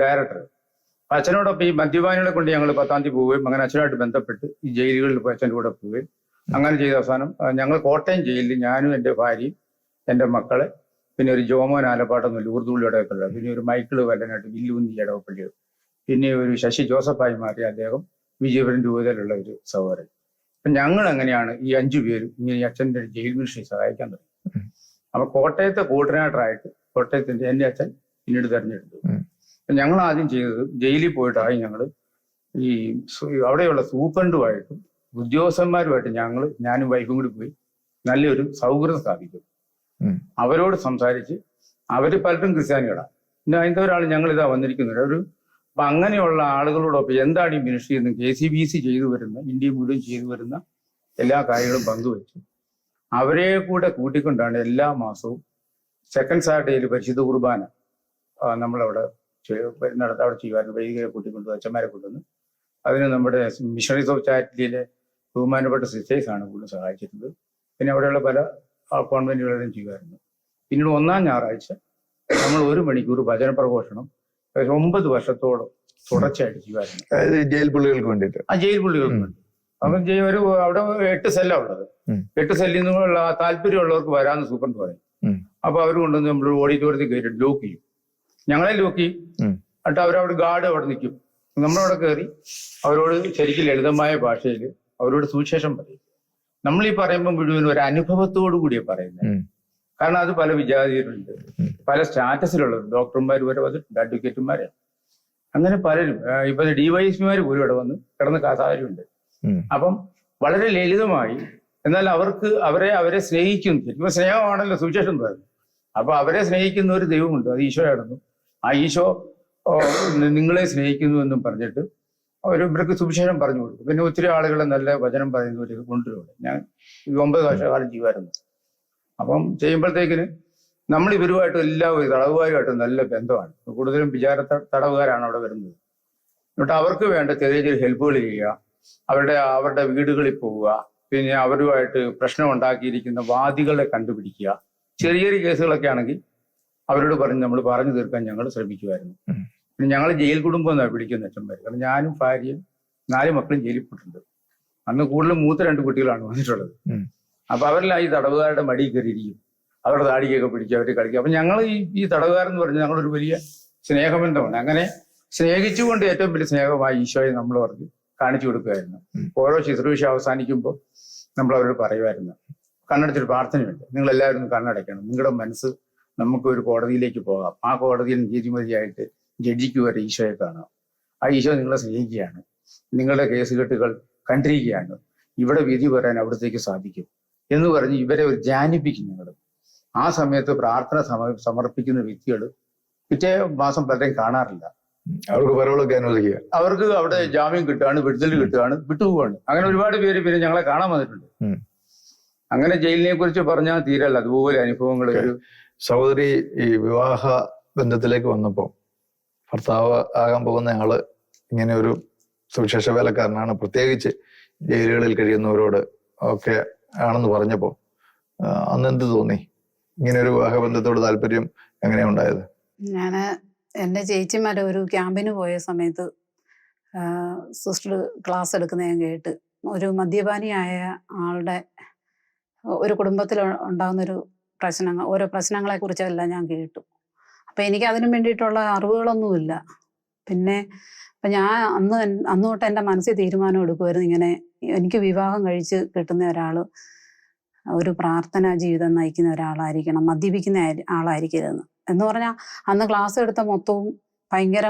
ഡയറക്ടർ. അച്ഛനോടൊപ്പം ഈ മദ്യപാനികളെ കൊണ്ട് ഞങ്ങൾ പത്താം തീയതി പോവുകയും അങ്ങനെ അച്ഛനായിട്ട് ബന്ധപ്പെട്ട് ഈ ജയിലുകളിൽ പോയി അച്ഛന്റെ കൂടെ പോവുകയും അങ്ങനെ ചെയ്ത അവസാനം ഞങ്ങൾ കോട്ടയം ജയിലിൽ ഞാനും എന്റെ ഭാര്യയും എന്റെ മക്കളെ പിന്നെ ഒരു ജോമോൻ ആലപ്പാട്ടെന്ന് ഊർദുള്ളി ഇടവപ്പള്ളി പിന്നെ ഒരു മൈക്കിൾ വല്ലനായിട്ട് വില്ലൂന്നി ഇടവപ്പള്ളി. പിന്നെ ഒരു ശശി ജോസഫായി മാറി അദ്ദേഹം വിജയപുരം രൂപതയിലുള്ള ഒരു സഹോദരൻ. അപ്പൊ ഞങ്ങൾ അങ്ങനെയാണ് ഈ അഞ്ചു പേരും ഇങ്ങനെ അച്ഛന്റെ ജയിൽ മിനിസ്ട്രി സഹായിക്കാൻ തുടങ്ങി. അപ്പൊ കോട്ടയത്തെ കോർഡിനേറ്ററായിട്ട് കോട്ടയത്തിന്റെ എന്റെ അച്ഛൻ പിന്നീട് തെരഞ്ഞെടുത്തു. ഞങ്ങൾ ആദ്യം ചെയ്തത് ജയിലിൽ പോയിട്ടായി ഞങ്ങൾ ഈ അവിടെയുള്ള സൂപ്രണ്ടുമായിട്ടും ഉദ്യോഗസ്ഥന്മാരുമായിട്ട് ഞങ്ങൾ ഞാനും വൈഫും കൂടി പോയി നല്ലൊരു സൗഹൃദം സ്ഥാപിക്കും അവരോട് സംസാരിച്ച് അവർ പലരും ക്രിസ്ത്യാനികളാണ്. പിന്നെ അതിന്റെ ഒരാൾ ഞങ്ങൾ ഇതാ വന്നിരിക്കുന്നത്. ഒരു അപ്പൊ അങ്ങനെയുള്ള ആളുകളോടൊപ്പം എന്താണ് ഈ മിനിസ്ട്രി എന്ന് കെ സി ബി സി ചെയ്തു വരുന്ന ഇന്ത്യ മുഴുവൻ ചെയ്തു വരുന്ന എല്ലാ കാര്യങ്ങളും പങ്കുവെച്ചു. അവരെ കൂടെ കൂട്ടിക്കൊണ്ടാണ് എല്ലാ മാസവും സെക്കൻഡ് സാറ്റർഡേയിൽ പരിശുദ്ധ കുർബാന നമ്മളവിടെ നടത്ത അവിടെ ചെയ്യുമായിരുന്നു വൈദികരെ കൂട്ടിക്കൊണ്ട് അച്ഛന്മാരെ കൊണ്ടുവന്ന് അതിന് നമ്മുടെ മിഷണറീസ് ഓഫ് ചാരിറ്റിയിലെ ബഹുമാനപ്പെട്ട സിസ്റ്റേഴ്സ് ആണ് കൂടുതൽ സഹായിച്ചിരുന്നത്. പിന്നെ അവിടെയുള്ള പല കോൺവെന്റുകളിലും ചെയ്യുമായിരുന്നു പിന്നീട് ഒന്നാം ഞായറാഴ്ച നമ്മൾ ഒരു മണിക്കൂർ ഭജന പ്രഘോഷണം ഏകദേശം ഒമ്പത് വർഷത്തോളം തുടർച്ചയായിട്ട് ചെയ്യുമായിരുന്നു അതായത് ജയിൽ പുള്ളികൾക്ക് വേണ്ടിയിട്ട്. ആ ജയിൽ പുള്ളികൾക്ക് വേണ്ടി. അപ്പം ഒരു അവിടെ എട്ട് സെല്ലാണ് ഉള്ളത്. എട്ട് സെല്ലിൽ നിന്നുള്ള താല്പര്യമുള്ളവർക്ക് വരാമെന്ന് സൂപ്രണ്ട് പറയും. അപ്പൊ അവർ കൊണ്ടുവന്ന് നമ്മൾ ഓഡിറ്റോറിയത്തിൽ കയറി ലോക്ക് ചെയ്യും. ഞങ്ങളെ നോക്കി. എന്നിട്ട് അവരവിടെ ഗാർഡ് അവിടെ നിൽക്കും. നമ്മളവിടെ കയറി അവരോട് ശരിക്കും ലളിതമായ ഭാഷയിൽ അവരോട് സുവിശേഷം പറയും. നമ്മൾ ഈ പറയുമ്പോൾ മുഴുവൻ ഒരു അനുഭവത്തോടു കൂടിയാണ് പറയുന്നത്. കാരണം അത് പല വിജാതികളുണ്ട് പല സ്റ്റാറ്റസിലുള്ള ഡോക്ടർമാർ വരെ വന്നിട്ടുണ്ട് അഡ്വക്കേറ്റുമാര്. അങ്ങനെ പലരും. ഇപ്പൊ ഡിവൈഎസ്പിമാർ പോലും ഇവിടെ വന്ന് കിടന്ന് കാസാരുണ്ട് അപ്പം വളരെ ലളിതമായി എന്നാൽ അവർക്ക് അവരെ അവരെ സ്നേഹിക്കുന്നു. ശരിക്കും സ്നേഹമാണല്ലോ സുവിശേഷം പറയുന്നത്. അപ്പൊ അവരെ സ്നേഹിക്കുന്ന ഒരു ദൈവമുണ്ട്. അത് ഈശോയാണെന്നും ആ ഈശോ നിങ്ങളെ സ്നേഹിക്കുന്നു എന്നും പറഞ്ഞിട്ട് അവർ ഇവർക്ക് സുവിശേഷം പറഞ്ഞു കൊടുക്കും പിന്നെ ഒത്തിരി ആളുകളെ നല്ല വചനം പറയുന്നവരൊക്കെ കൊണ്ടുവരും ഞാൻ ഒമ്പത് വർഷക്കാലം ചെയ്യുമായിരുന്നു. അപ്പം ചെയ്യുമ്പോഴത്തേക്കിന് നമ്മൾ ഇവരുമായിട്ട് എല്ലാവരും തടവുകാരുമായിട്ടും നല്ല ബന്ധമാണ്. കൂടുതലും വിചാര തടവുകാരാണ് അവിടെ വരുന്നത്. എന്നിട്ട് അവർക്ക് വേണ്ട ചെറിയ ചെറിയ ഹെൽപ്പുകൾ ചെയ്യുക അവരുടെ അവരുടെ വീടുകളിൽ പോവുക പിന്നെ അവരുമായിട്ട് പ്രശ്നം ഉണ്ടാക്കിയിരിക്കുന്ന വാദികളെ കണ്ടുപിടിക്കുക ചെറിയ ചെറിയ കേസുകളൊക്കെ ആണെങ്കിൽ അവരോട് പറഞ്ഞ് നമ്മൾ പറഞ്ഞു തീർക്കാൻ ഞങ്ങൾ ശ്രമിക്കുമായിരുന്നു പിന്നെ ഞങ്ങൾ ജയിൽ കുടുംബം എന്നാണ് വിളിക്കുന്ന അച്ഛന്മാർ കാരണം ഞാനും ഭാര്യയും നാല് മക്കളും ജയിലിൽ പോയിട്ടുണ്ട് അന്ന് കൂടുതലും മൂത്ത രണ്ട് കുട്ടികളാണ് വന്നിട്ടുള്ളത്. അപ്പൊ അവരെല്ലാം ഈ തടവുകാരുടെ മടിയിൽ കയറിയിരിക്കും. അവരുടെ താടിയൊക്കെ പിടിക്കുക അവർ കളിക്കുക അപ്പൊ ഞങ്ങൾ ഈ ഈ തടവുകാരൻ എന്ന് പറഞ്ഞാൽ ഞങ്ങളൊരു വലിയ സ്നേഹബന്ധമാണ്. അങ്ങനെ സ്നേഹിച്ചുകൊണ്ട് ഏറ്റവും വലിയ സ്നേഹമായി ഈശോയെ നമ്മൾ പറഞ്ഞ് കാണിച്ചു കൊടുക്കുമായിരുന്നു ഓരോ ശുശ്രൂഷ അവസാനിക്കുമ്പോൾ നമ്മൾ അവരോട് പറയുമായിരുന്നു കണ്ണടച്ചൊരു പ്രാർത്ഥനയുണ്ട്. നിങ്ങൾ എല്ലാവരും കണ്ണടയ്ക്കണം. നിങ്ങളുടെ മനസ്സ് നമുക്ക് ഒരു കോടതിയിലേക്ക് പോകാം. ആ കോടതിയിൽ നീതിമതിയായിട്ട് ജഡ്ജിക്ക് വരെ ഈശോയെ കാണാം. ആ ഈശോ നിങ്ങളെ സ്നേഹിക്കുകയാണ്. നിങ്ങളുടെ കേസുകെട്ടുകൾ കണ്ടിരിക്കുകയാണ്. ഇവിടെ വിധി പറയാൻ അവിടത്തേക്ക് സാധിക്കും എന്ന് പറഞ്ഞ് ഇവരെ ഒരു ധ്യാനിപ്പിക്കും ഞങ്ങൾ ആ സമയത്ത് പ്രാർത്ഥന സമ സമർപ്പിക്കുന്ന വ്യക്തികൾ പിറ്റേ മാസം പലരെയും കാണാറില്ല. അവർക്ക് പരവളൊക്കെ അനുവദിക്കുക. അവർക്ക് അവിടെ ജാമ്യം കിട്ടുകയാണ് വിടുതൽ കിട്ടുകയാണ് വിട്ടുപോവാണ് അങ്ങനെ ഒരുപാട് പേര് പിന്നെ ഞങ്ങളെ കാണാൻ വന്നിട്ടുണ്ട്. അങ്ങനെ ജയിലിനെ കുറിച്ച് പറഞ്ഞാൽ തീരല്ല. അതുപോലെ അനുഭവങ്ങൾ ഒരു സഹോദരി ഈ വിവാഹ ബന്ധത്തിലേക്ക് വന്നപ്പോൾ ഭർത്താവ് ആകാൻ പോകുന്ന ആൾ ഇങ്ങനെ ഒരു സുവിശേഷ വേലക്കാരനാണ്. പ്രത്യേകിച്ച് ജയിലുകളിൽ കഴിയുന്നവരോട് ഒക്കെ ആണെന്ന് പറഞ്ഞപ്പോൾ അന്ന് എന്ത് തോന്നി? ഇങ്ങനെ ഒരു വിവാഹ ബന്ധത്തോട് താല്പര്യം എങ്ങനെയാ ഉണ്ടായത്? ഞാൻ എന്റെ ചേച്ചിമാരെ ഒരു ക്യാമ്പിന് പോയ സമയത്ത് സിസ്റ്റർ ക്ലാസ് എടുക്കുന്ന ഞാൻ കേട്ട് ഒരു മദ്യപാനിയായ ആളുടെ ഒരു കുടുംബത്തിൽ ഉണ്ടാകുന്നൊരു പ്രശ്നങ്ങൾ ഓരോ പ്രശ്നങ്ങളെ കുറിച്ചെല്ലാം ഞാൻ കേട്ടു. അപ്പം എനിക്ക് അതിനു വേണ്ടിയിട്ടുള്ള അറിവുകളൊന്നുമില്ല. പിന്നെ അപ്പം ഞാൻ അന്ന് അന്ന് തൊട്ട് എന്റെ മനസ്സിൽ തീരുമാനം എടുക്കുമായിരുന്നു ഇങ്ങനെ എനിക്ക് വിവാഹം കഴിച്ച് കിട്ടുന്ന ഒരാൾ ഒരു പ്രാർത്ഥനാ ജീവിതം നയിക്കുന്ന ഒരാളായിരിക്കണം മദ്യപിക്കുന്ന ആളായിരിക്കരുതെന്ന്. എന്ന് പറഞ്ഞാൽ അന്ന് ക്ലാസ് എടുത്ത മൊത്തവും ഭയങ്കര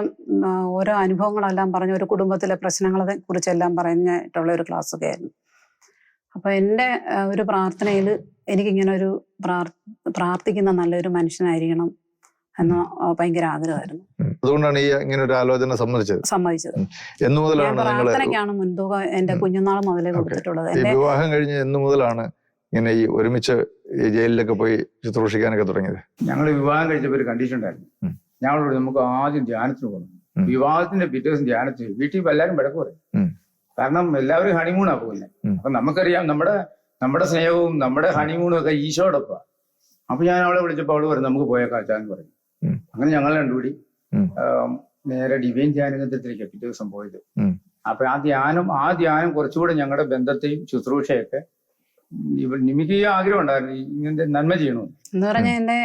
ഓരോ അനുഭവങ്ങളെല്ലാം പറഞ്ഞ ഒരു കുടുംബത്തിലെ പ്രശ്നങ്ങളെ കുറിച്ചെല്ലാം പറഞ്ഞിട്ടുള്ള ഒരു ക്ലാസ് ഒക്കെ ആയിരുന്നു. അപ്പൊ എന്റെ ഒരു പ്രാർത്ഥനയിൽ എനിക്കിങ്ങനെ ഒരു പ്രാർ പ്രാർത്ഥിക്കുന്ന നല്ലൊരു മനുഷ്യനായിരിക്കണം എന്ന് ഭയങ്കര ആഗ്രഹമായിരുന്നു. അതുകൊണ്ടാണ് ഈ ഇങ്ങനെ ഒരു ആലോചന സമ്മതിച്ചത്. സമ്മതിച്ചത്. എന്ന് മുതലാണ് പ്രാർത്ഥനയ്ക്കാണ് മുൻതൂക്കം എന്റെ. കുഞ്ഞുനാൾ മുതലേ കൊടുത്തിട്ടുള്ളത്. എന്റെ വിവാഹം കഴിഞ്ഞ് എന്ന് മുതലാണ് ഇങ്ങനെ ഈ ഒരുമിച്ച് ഈ ജയിലിലൊക്കെ പോയി ശുശ്രൂഷിക്കാനൊക്കെ തുടങ്ങിയത്? ഞങ്ങൾ വിവാഹം കഴിഞ്ഞപ്പോൾ ഒരു കണ്ടീഷൻ ഉണ്ടായിരുന്നു. ഞങ്ങളോട് നമുക്ക് ആദ്യം ധ്യാനത്തിന് പോകണം. വിവാഹത്തിന്റെ പിറ്റേ ദിവസം ധ്യാനത്തിന് വീട്ടിൽ എല്ലാവരും വഴക്ക് പറയും. കാരണം എല്ലാവരും ഹണിമൂണാ പോകുന്നത്. അപ്പൊ നമുക്കറിയാം നമ്മുടെ നമ്മുടെ സ്നേഹവും നമ്മുടെ ഹണിമൂണും ഒക്കെ ഈശോടൊപ്പമാണ് അപ്പൊ ഞാൻ അവളെ വിളിച്ചപ്പോൾ അവൾ പറഞ്ഞു നമുക്ക് പോയേക്കാച്ചാന്ന് പറഞ്ഞു. അങ്ങനെ ഞങ്ങൾ രണ്ടുകൂടി നേരെ ഡിവൈൻ ധ്യാനകേന്ദ്രത്തിലേക്ക് പിറ്റേ ദിവസം പോയത്. അപ്പൊ ആ ധ്യാനം ആ ധ്യാനം കുറച്ചുകൂടെ ഞങ്ങളുടെ ബന്ധത്തെയും ശുശ്രൂഷയൊക്കെ നിമിക്ക് ആഗ്രഹം ഉണ്ടായിരുന്നു. ഇങ്ങനത്തെ നന്മ ചെയ്യണമെന്ന് എന്ന് പറഞ്ഞാൽ എന്റെ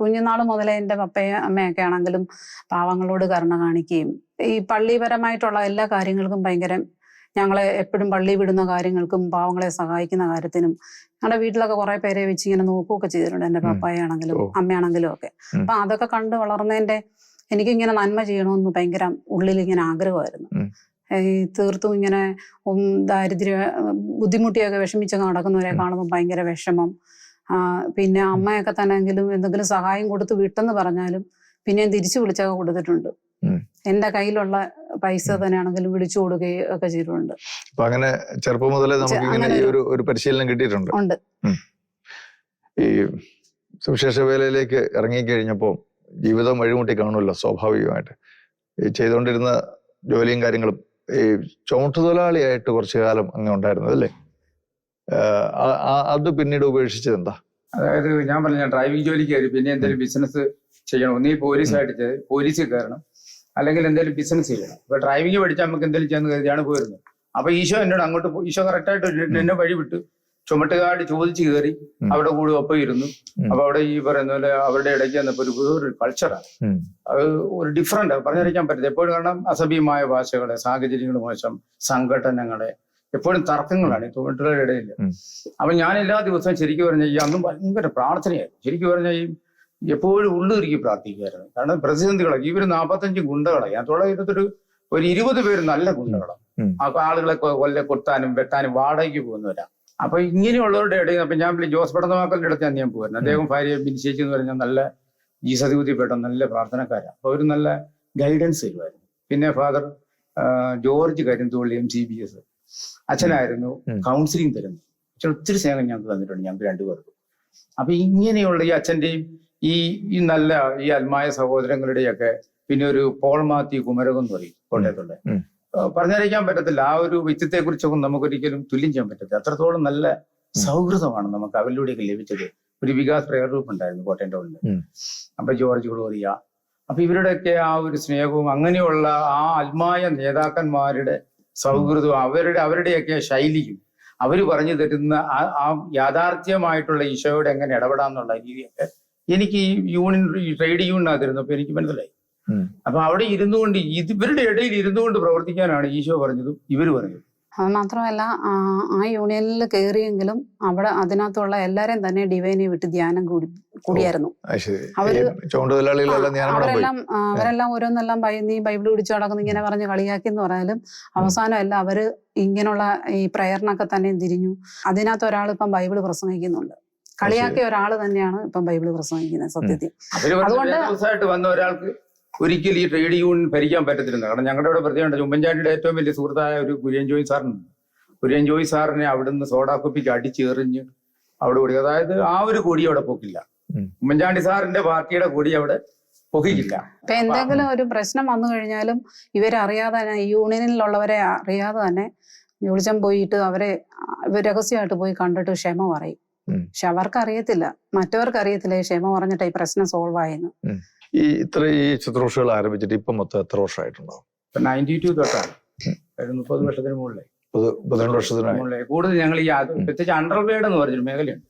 കുഞ്ഞുനാൾ മുതലേ എന്റെ പപ്പയും അമ്മയൊക്കെ ആണെങ്കിലും പാവങ്ങളോട് കരുണ കാണിക്കുകയും ഈ പള്ളിപരമായിട്ടുള്ള എല്ലാ കാര്യങ്ങൾക്കും ഭയങ്കര ഞങ്ങളെ എപ്പോഴും പള്ളി വിടുന്ന കാര്യങ്ങൾക്കും പാവങ്ങളെ സഹായിക്കുന്ന കാര്യത്തിനും ഞങ്ങളുടെ വീട്ടിലൊക്കെ കുറെ പേരെ വെച്ച് ഇങ്ങനെ നോക്കുകയൊക്കെ ചെയ്തിട്ടുണ്ട് എന്റെ പാപ്പായാണെങ്കിലും അമ്മയാണെങ്കിലും ഒക്കെ. അപ്പൊ അതൊക്കെ കണ്ട് വളർന്നതിന്റെ എനിക്കിങ്ങനെ നന്മ ചെയ്യണമെന്ന് ഭയങ്കര ഉള്ളിൽ ഇങ്ങനെ ആഗ്രഹമായിരുന്നു. ഈ തീർത്തും ഇങ്ങനെ ദാരിദ്ര്യ ബുദ്ധിമുട്ടിയൊക്കെ വിഷമിച്ചൊക്കെ നടക്കുന്നവരെ കാണുമ്പോൾ ഭയങ്കര വിഷമം. ആ, പിന്നെ അമ്മയൊക്കെ തന്നെങ്കിലും എന്തെങ്കിലും സഹായം കൊടുത്ത് വിട്ടെന്ന് പറഞ്ഞാലും പിന്നെ തിരിച്ചു വിളിച്ചൊക്കെ കൊടുത്തിട്ടുണ്ട്. ഉം. എന്റെ കയ്യിലുള്ള പൈസ തന്നെയാണെങ്കിലും വിളിച്ചു കൊടുക്കുകയും ഒക്കെ ചെയ്തിട്ടുണ്ട്. അപ്പൊ അങ്ങനെ ചെറുപ്പം മുതലേ നമുക്ക് ഇങ്ങനെ ഒരു ഒരു പരിശീലനം കിട്ടിയിട്ടുണ്ട്. ഉണ്ട്. ഈ സുവിശേഷ വേലയിലേക്ക് ഇറങ്ങിക്കഴിഞ്ഞപ്പോൾ ജീവിതം വഴിമുട്ടി കാണുമല്ലോ സ്വാഭാവികമായിട്ട്. ഈ ചെയ്തുകൊണ്ടിരുന്ന ജോലിയും കാര്യങ്ങളും ഈ ചുമട്ടുതൊഴിലാളിയായിട്ട് കുറച്ചു കാലം അങ്ങ് ഉണ്ടായിരുന്നു അല്ലേ? അത് പിന്നീട് ഉപേക്ഷിച്ചത് എന്താ? അതായത് ഞാൻ പറഞ്ഞ ഡ്രൈവിംഗ് ജോലിക്ക് കയറി പിന്നെ എന്തെങ്കിലും ബിസിനസ് ചെയ്യണം. ഒന്നീ പോലീസായിട്ട് പോലീസ് പോലീസിൽ കയറണം. അല്ലെങ്കിൽ എന്തെങ്കിലും ബിസിനസ് ചെയ്യണം. അപ്പൊ ഡ്രൈവിംഗ് പഠിച്ചാൽ നമുക്ക് എന്തെങ്കിലും ചെയ്യാന്ന് കരുതിയാണ് പോയിരുന്നത് അപ്പൊ ഈശോ എന്നോട് അങ്ങോട്ട് ഈശോ കറക്റ്റായിട്ട് എന്നെ വഴി വിട്ടു. ചുമട്ടുകാട് ചോദിച്ചു കയറി അവിടെ കൂടി ഒപ്പം ഇരുന്നു. അപ്പൊ അവിടെ ഈ പറയുന്ന പോലെ അവരുടെ ഇടയ്ക്ക് വന്നപ്പോ ഒരു വേറൊരു കൾച്ചറാണ്. അത് ഒരു ഡിഫറെന്റ് പറഞ്ഞറിയിക്കാൻ പറ്റില്ല എപ്പോഴും കാരണം അസഭ്യമായ ഭാഷകളെ സാഹചര്യങ്ങൾ മോശം സംഘടനകളെ എപ്പോഴും തർക്കങ്ങളാണ് ഈ തൊഴിലുകളുടെ ഇടയിൽ അപ്പൊ ഞാൻ എല്ലാ ദിവസവും ശരിക്കും പറഞ്ഞ ഈ അന്നും ഭയങ്കര പ്രാർത്ഥനയായിരുന്നു. ശരിക്കും പറഞ്ഞ ഈ എപ്പോഴും ഉള്ളുരുക്കി പ്രാർത്ഥിക്കുമായിരുന്നു കാരണം പ്രതിസന്ധികളൊക്കെ ഇവർ നാൽപ്പത്തഞ്ച് ഗുണ്ടകളെ ഞാൻ തൊള്ളായിരത്തൊരു ഒരു ഇരുപത് പേര് നല്ല ഗുണ്ടകളാണ്. ആ അപ്പൊ ആളുകളെ കൊല്ല കൊത്താനും വെട്ടാനും വാടകയ്ക്ക് പോകുന്നവരാ. അപ്പൊ ഇങ്ങനെയുള്ളവരുടെ ഇടയിൽ അപ്പൊ ഞാൻ ജോസ് പടന്നമാക്കലിന്റെ അടുത്ത് ഞാൻ പോകുന്നത് അദ്ദേഹം ഭാര്യ ബിനിശേച്ചി എന്ന് പറഞ്ഞാൽ നല്ല ജീസതിബുദ്ധിപ്പെട്ട നല്ല പ്രാർത്ഥനക്കാരാണ് അപ്പൊ ഒരു നല്ല ഗൈഡൻസ് തരുമായിരുന്നു. പിന്നെ father George Karintholi M C B S അച്ഛനായിരുന്നു counselling തരുന്നു. അച്ഛൻ ഒത്തിരി സ്നേഹം ഞങ്ങൾക്ക് തന്നിട്ടുണ്ട് ഞങ്ങൾക്ക് രണ്ടുപേർക്കും. അപ്പൊ ഇങ്ങനെയുള്ള ഈ അച്ഛന്റെയും ഈ ഈ നല്ല ഈ അൽമായ സഹോദരങ്ങളുടെയൊക്കെ പിന്നെ ഒരു പോൾ മാത്യു കുമരകം എന്ന് പറയും കോട്ടയത്തുള്ള. പറഞ്ഞറിയിക്കാൻ പറ്റത്തില്ല. ആ ഒരു വ്യക്തിത്വത്തെ കുറിച്ചൊന്നും നമുക്കൊരിക്കലും തുല്യം ചെയ്യാൻ പറ്റത്തില്ല. അത്രത്തോളം നല്ല സൗഹൃദമാണ് നമുക്ക് അവരിലൂടെയൊക്കെ ലഭിച്ചത്. ഒരു വികാസ് പ്രയർ ഗ്രൂപ്പ് ഉണ്ടായിരുന്നു കോട്ടയം ടൗണിൽ ഉം. അപ്പൊ ജോർജ് കുളോറിയ. അപ്പൊ ഇവരുടെയൊക്കെ ആ ഒരു സ്നേഹവും അങ്ങനെയുള്ള ആ അത്മായ നേതാക്കന്മാരുടെ സൗഹൃദവും അവരുടെ അവരുടെയൊക്കെ ശൈലിയും അവർ പറഞ്ഞു തരുന്ന ആ ആ യാഥാർത്ഥ്യമായിട്ടുള്ള ഈശോയോട് എങ്ങനെ ഇടപെടാന്നുള്ള രീതിയൊക്കെ എനിക്ക് ഈ യൂണിയൻ ട്രേഡ് യൂണിയനകത്തിരുന്നപ്പോ എനിക്ക് മനസ്സിലായി. അപ്പൊ അവിടെ ഇരുന്നു കൊണ്ട് ഇവരുടെ ഇടയിൽ ഇരുന്നു കൊണ്ട് പ്രവർത്തിക്കാനാണ് ഈശോ പറഞ്ഞതും ഇവർ പറഞ്ഞതും. അത് മാത്രമല്ല ആ യൂണിയനിൽ കയറിയെങ്കിലും അവിടെ അതിനകത്തുള്ള എല്ലാരെയും തന്നെ ഡിവൈനെ വിട്ട് ധ്യാനം കൂടി കൂടിയായിരുന്നു. അവർ അവരെല്ലാം അവരെല്ലാം ഓരോന്നെല്ലാം നീ ബൈബിൾ പിടിച്ചു നടക്കുന്നു ഇങ്ങനെ പറഞ്ഞ് കളിയാക്കി എന്ന് പറഞ്ഞാലും അവസാനം അല്ല അവർ ഇങ്ങനെയുള്ള ഈ പ്രയറിനൊക്കെ തന്നെ തിരിഞ്ഞു. അതിനകത്ത് ഒരാൾ ഇപ്പം ബൈബിൾ പ്രസംഗിക്കുന്നുണ്ട്. കളിയാക്കിയ ഒരാൾ തന്നെയാണ് ഇപ്പം ബൈബിൾ പ്രസംഗിക്കുന്നത് സത്യത്തിൽ. അതുകൊണ്ട് വന്ന ഒരാൾക്ക് ഒരിക്കലും ഈ ട്രേഡ് യൂണിയൻ ഭരിക്കാൻ പറ്റത്തില്ല കാരണം ഞങ്ങളുടെ ഇവിടെ പ്രത്യേകമുണ്ട് ഉമ്മൻചാണ്ടിയുടെ ഏറ്റവും വലിയ സുഹൃത്തായ ഒരു കുര്യൻ ജോയി സാറിനുണ്ട് കുര്യൻ ജോയി സാറിനെ അവിടുന്ന് സോഡാ കുപ്പിക്ക് അടിച്ചെറിഞ്ഞ് അവിടെ കൂടി അതായത് ആ ഒരു കൊടി അവിടെ പൊക്കില്ല. ഉമ്മൻചാണ്ടി സാറിന്റെ പാർട്ടിയുടെ കൊടി അവിടെ പൊക്കിക്കില്ല. ഇപ്പൊ എന്തെങ്കിലും ഒരു പ്രശ്നം വന്നു കഴിഞ്ഞാലും ഇവരറിയാതെ തന്നെ യൂണിയനിലുള്ളവരെ അറിയാതെ തന്നെ ജോളിച്ചൻ പോയിട്ട് അവരെ ഇവർ രഹസ്യമായിട്ട് പോയി കണ്ടിട്ട് ക്ഷമ പറയും. പക്ഷെ അവർക്ക് അറിയത്തില്ല മറ്റവർക്ക് അറിയത്തില്ല ഈ ക്ഷമ പറഞ്ഞിട്ട് ഈ പ്രശ്നം സോൾവ് ആയെന്ന്. ഈ ഇത്ര ഈ ശുശ്രൂഷകൾ ആരംഭിച്ചിട്ട് ഇപ്പം മൊത്തം എത്ര വർഷമായിട്ടുണ്ടാവും നയന്റി ടു തൊട്ടാണ്. ഒരു മുപ്പത് വർഷത്തിന് പതിനെട്ട് കൂടുതൽ ഞങ്ങൾ ഈ പ്രത്യേകിച്ച് അണ്ടർവേഡ് എന്ന് പറഞ്ഞൊരു മേഖലയുണ്ട്.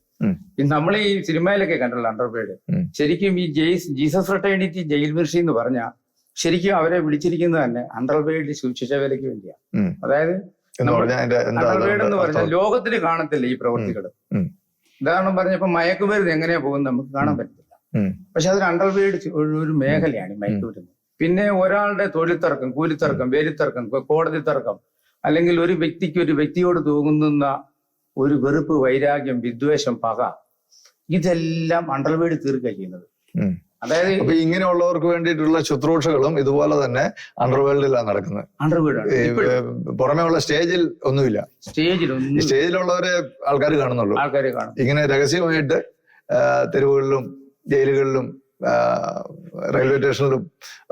നമ്മൾ ഈ സിനിമയിലൊക്കെ കണ്ടല്ലോ അണ്ടർവേഡ് ശരിക്കും ഈ ജെയ്സ് ജീസസ് ഫ്രട്ടേണിറ്റി ജയിൽ മിർഷി എന്ന് പറഞ്ഞാൽ ശരിക്കും അവരെ വിളിച്ചിരിക്കുന്നത് തന്നെ അണ്ടർവേഡ് സൂക്ഷിച്ച വേലയ്ക്ക് വേണ്ടിയാണ്. അതായത് അണ്ടർവേഡ് എന്ന് പറഞ്ഞാൽ ലോകത്തിന് കാണത്തില്ല ഈ പ്രവൃത്തികൾ. ഉദാഹരണം പറഞ്ഞപ്പോ മയക്കുമരുന്ന് എങ്ങനെയാ പോകുന്നത് നമുക്ക് കാണാൻ പറ്റത്തില്ല. പക്ഷെ അതൊരു അണ്ടർവേഡ് ഒരു മേഖലയാണ് ഈ മയക്കുമരുന്ന് പിന്നെ ഒരാളുടെ തൊഴിൽ തർക്കം കൂലിത്തർക്കം വേലിത്തർക്കം കോടതി തർക്കം അല്ലെങ്കിൽ ഒരു വ്യക്തിക്ക് ഒരു വ്യക്തിയോട് തോന്നുന്ന ഒരു വെറുപ്പ് വൈരാഗ്യം വിദ്വേഷം പക ഇതെല്ലാം അണ്ടർവേഡ് തീർക്കുക ചെയ്യുന്നത്. അതായത് അപ്പൊ ഇങ്ങനെയുള്ളവർക്ക് വേണ്ടിയിട്ടുള്ള ശുശ്രൂഷകളും ഇതുപോലെ തന്നെ അണ്ടർവേൾഡിലാണ് നടക്കുന്നത്. ഈ പുറമേ ഉള്ള സ്റ്റേജിൽ ഒന്നുമില്ല. സ്റ്റേജിൽ സ്റ്റേജിലുള്ളവരെ ആൾക്കാർ കാണുന്നുള്ളൂ. ആൾക്കാർ കാണും. ഇങ്ങനെ രഹസ്യമായിട്ട് തെരുവുകളിലും ജയിലുകളിലും റെയിൽവേ സ്റ്റേഷനിലും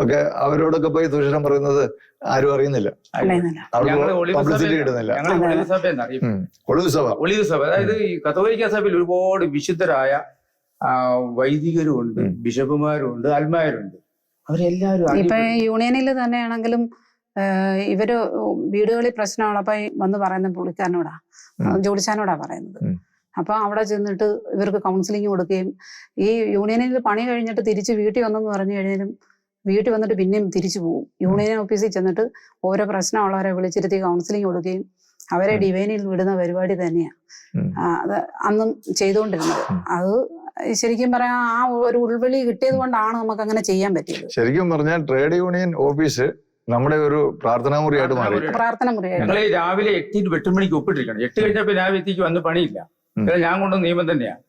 ഒക്കെ അവരോടൊക്കെ പോയി ദൂഷണം പറയുന്നത് ആരും അറിയുന്നില്ല. പബ്ലിസിറ്റി സഭ കിട്ടുന്നില്ല ഒളിവ് സഭ. ഒളിവ് സഭ. അതായത് ഈ കത്തോലിക്ക സഭയിൽ ഒരുപാട് വിശുദ്ധരായ വൈദികരുമുണ്ട് ബിഷപ്പുമാരും ഉണ്ട് അൽമാരുണ്ട് അവരെല്ലാവരും ഇപ്പൊ യൂണിയനിൽ തന്നെയാണെങ്കിലും ഇവർ വീടുകളിൽ പ്രശ്നമുള്ളപ്പോ വന്ന് പറയുന്ന പുള്ളിക്കാരനോടാ. ജോലിച്ചാനോടാ പറയുന്നത്. അപ്പൊ അവിടെ ചെന്നിട്ട് ഇവർക്ക് കൗൺസിലിംഗ് കൊടുക്കുകയും ഈ യൂണിയനിൽ പണി കഴിഞ്ഞിട്ട് തിരിച്ച് വീട്ടിൽ വന്നെന്ന് പറഞ്ഞു കഴിഞ്ഞാലും വീട്ടിൽ വന്നിട്ട് പിന്നെയും തിരിച്ചു പോകും യൂണിയൻ ഓഫീസിൽ ചെന്നിട്ട് ഓരോ പ്രശ്നമുള്ളവരെ വിളിച്ചിരുത്തി കൗൺസിലിംഗ് കൊടുക്കുകയും അവരെ ഡിവൈനിൽ വിടുന്ന പരിപാടി തന്നെയാണ് അത് അന്നും ചെയ്തുകൊണ്ടിരുന്നത് അത് ശരിക്കും പറയാം ആ ഒരു ഉൾവിളി കിട്ടിയത് കൊണ്ടാണ് നമുക്ക് അങ്ങനെ ചെയ്യാൻ പറ്റിയത്. ശരിക്കും പറഞ്ഞാൽ ട്രേഡ് യൂണിയൻ ഓഫീസ് നമ്മുടെ ഒരു പ്രാർത്ഥനാ മുറിയായിട്ട് മാറി. പ്രാർത്ഥനാ ഞങ്ങൾ രാവിലെ എട്ടിന് എട്ട് മണിക്ക് ഒപ്പിട്ടിരിക്കണം. എട്ട് കഴിഞ്ഞപ്പോൾ രാവിലെ എത്തിക്ക് വന്ന് പണിയില്ല. ഞാൻ കൊണ്ട നിയമം തന്നെയാണ്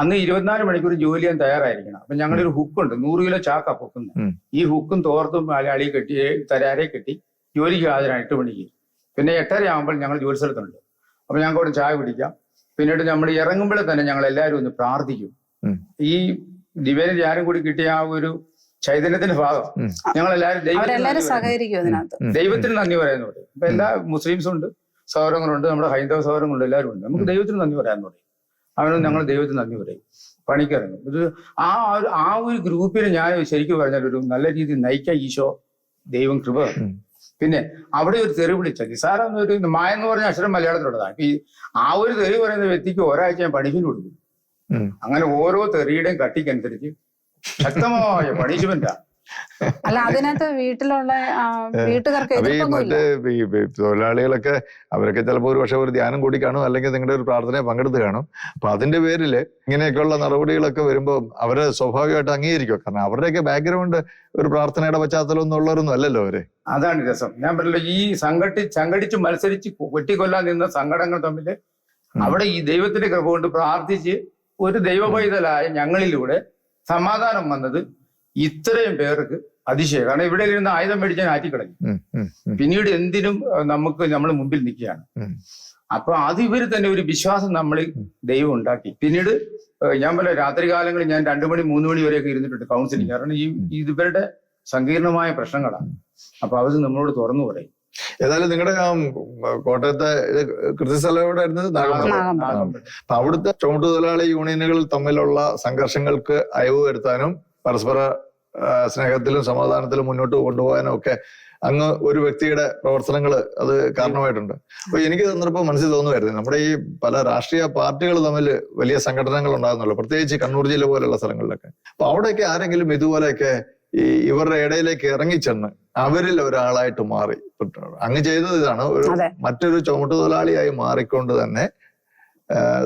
അന്ന് ഇരുപത്തിനാല് മണിക്കൂർ ജോലി ചെയ്യാൻ തയ്യാറായിരിക്കണം. അപ്പൊ ഞങ്ങളൊരു ഹുക്കുണ്ട് നൂറ് കിലോ ചാക്ക പൊക്കുന്നത്. ഈ ഹുക്കും തോർത്തും അളി കെട്ടി തരാരെ കെട്ടി ജോലിക്ക് ഹാജരാണ്. എട്ട് മണിക്ക്. പിന്നെ എട്ടര ആകുമ്പോൾ ഞങ്ങൾ ജോലി സ്ഥലത്തുണ്ട്. അപ്പൊ ഞങ്ങൾക്ക് അവിടെ ചായ കുടിക്കാം. പിന്നീട് നമ്മൾ ഇറങ്ങുമ്പോൾ തന്നെ ഞങ്ങൾ എല്ലാവരും ഒന്ന് പ്രാർത്ഥിക്കും. ഈ ദിവ്യന് ധ്യാനം കൂടി കിട്ടിയ ആ ഒരു ചൈതന്യത്തിന്റെ ഭാഗം. ഞങ്ങൾ എല്ലാവരും. ദൈവത്തിന് നന്ദി പറയാന്ന്. പറയും ഇപ്പൊ എല്ലാ മുസ്ലിംസും ഉണ്ട് സൗരങ്ങളുണ്ട് നമ്മുടെ ഹൈന്ദവ സൗരങ്ങളുണ്ട് എല്ലാവരും ഉണ്ട്. നമുക്ക് ദൈവത്തിന് നന്ദി പറയാന്ന് പറയും അവനും ഞങ്ങൾ ദൈവത്തിന് നന്ദി പറയും. പണിക്കിറങ്ങും. ഇത് ആ ഒരു- ആ ഒരു ഗ്രൂപ്പിനെ ഞാൻ ശരിക്കും പറഞ്ഞാൽ ഒരു നല്ല രീതിയിൽ നയിക്കാൻ ഈശോ ദൈവം കൃപ. പിന്നെ അവിടെ ഒരു തെറി വിളിച്ച നിസാരം മായ എന്ന് പറഞ്ഞ അക്ഷരം മലയാളത്തിലുള്ളതാണ് ഈ ആ ഒരു തെറി പറയുന്ന വ്യക്തിക്ക് ഒരാഴ്ച ഞാൻ പണിഷ്മെന്റ് കൊടുക്കും. അങ്ങനെ ഓരോ തെറിയുടെയും കട്ടിക്കനുസരിച്ച് ശക്തമായ പണിഷ്മെന്റാ അല്ല അതിനകത്ത് വീട്ടിലുള്ള വീട്ടുകാർക്ക് മറ്റേ തൊഴിലാളികളൊക്കെ അവരൊക്കെ ചിലപ്പോൾ ഒരു പക്ഷെ ഒരു ധ്യാനം കൂടി കാണും അല്ലെങ്കിൽ നിങ്ങളുടെ ഒരു പ്രാർത്ഥനയെ പങ്കെടുത്ത് കാണും. അപ്പൊ അതിന്റെ പേരിൽ ഇങ്ങനെയൊക്കെയുള്ള നടപടികളൊക്കെ വരുമ്പോൾ അവർ സ്വാഭാവികമായിട്ട് അംഗീകരിക്കും കാരണം അവരുടെയൊക്കെ ബാക്ക്ഗ്രൗണ്ട് ഒരു പ്രാർത്ഥനയുടെ പശ്ചാത്തലം ഒന്നും ഉള്ളവരൊന്നും അല്ലല്ലോ അവർ. അതാണ് രസം. ഞാൻ പറഞ്ഞല്ലോ ഈ സംഘടി സംഘടിച്ച് മത്സരിച്ച് വെട്ടിക്കൊല്ലാൻ നിന്ന സങ്കടങ്ങൾ തമ്മിൽ അവിടെ ഈ ദൈവത്തിന്റെ കൃപ കൊണ്ട് പ്രാർത്ഥിച്ച് ഒരു ദൈവപൈതലായ ഞങ്ങളിലൂടെ സമാധാനം വന്നത് ഇത്രയും പേർക്ക് അതിശയം. കാരണം ഇവിടെ ഇരുന്ന് ആയുധം മേടിച്ചാൽ ആറ്റിക്കളഞ്ഞു പിന്നീട് എന്തിനും നമുക്ക് നമ്മൾ മുമ്പിൽ നിൽക്കുകയാണ്. അപ്പൊ അത് ഇവർ തന്നെ ഒരു വിശ്വാസം നമ്മൾ ദൈവം ഉണ്ടാക്കി. പിന്നീട് ഞാൻ പല രാത്രി കാലങ്ങളിൽ ഞാൻ രണ്ടു മണി മൂന്ന് മണി വരെയൊക്കെ ഇരുന്നിട്ടുണ്ട് കൗൺസിലിംഗ് കാരണം ഈ ഇവരുടെ സങ്കീർണമായ പ്രശ്നങ്ങളാണ്. അപ്പൊ അവർ നമ്മളോട് തുറന്നു പറയും. ഏതായാലും നിങ്ങളുടെ കോട്ടയത്തെ കൃത്യസ്ഥലവിടെ. അപ്പൊ അവിടുത്തെ ചുമട്ടുതൊഴിലാളി യൂണിയനുകൾ തമ്മിലുള്ള സംഘർഷങ്ങൾക്ക് അയവ് വരുത്താനും പരസ്പര സ്നേഹത്തിലും സമാധാനത്തിലും മുന്നോട്ട് കൊണ്ടുപോകാനും ഒക്കെ അങ്ങ് ഒരു വ്യക്തിയുടെ പ്രവർത്തനങ്ങൾ അത് കാരണമായിട്ടുണ്ട്. അപ്പൊ എനിക്ക് സന്ദർഭം മനസ്സിൽ തോന്നുമായിരുന്നു നമ്മുടെ ഈ പല രാഷ്ട്രീയ പാർട്ടികൾ തമ്മിൽ വലിയ സംഘടനകൾ ഉണ്ടാകുന്നല്ലോ പ്രത്യേകിച്ച് കണ്ണൂർ ജില്ല പോലെയുള്ള സ്ഥലങ്ങളിലൊക്കെ. അപ്പൊ അവിടെയൊക്കെ ആരെങ്കിലും ഇതുപോലെയൊക്കെ ഈ ഇവരുടെ ഇടയിലേക്ക് ഇറങ്ങിച്ചെന്ന് അവരിൽ ഒരാളായിട്ട് മാറി. അങ്ങ് ചെയ്തത് ഇതാണ്. ഒരു മറ്റൊരു ചുമട്ടുതൊഴിലാളിയായി മാറിക്കൊണ്ട് തന്നെ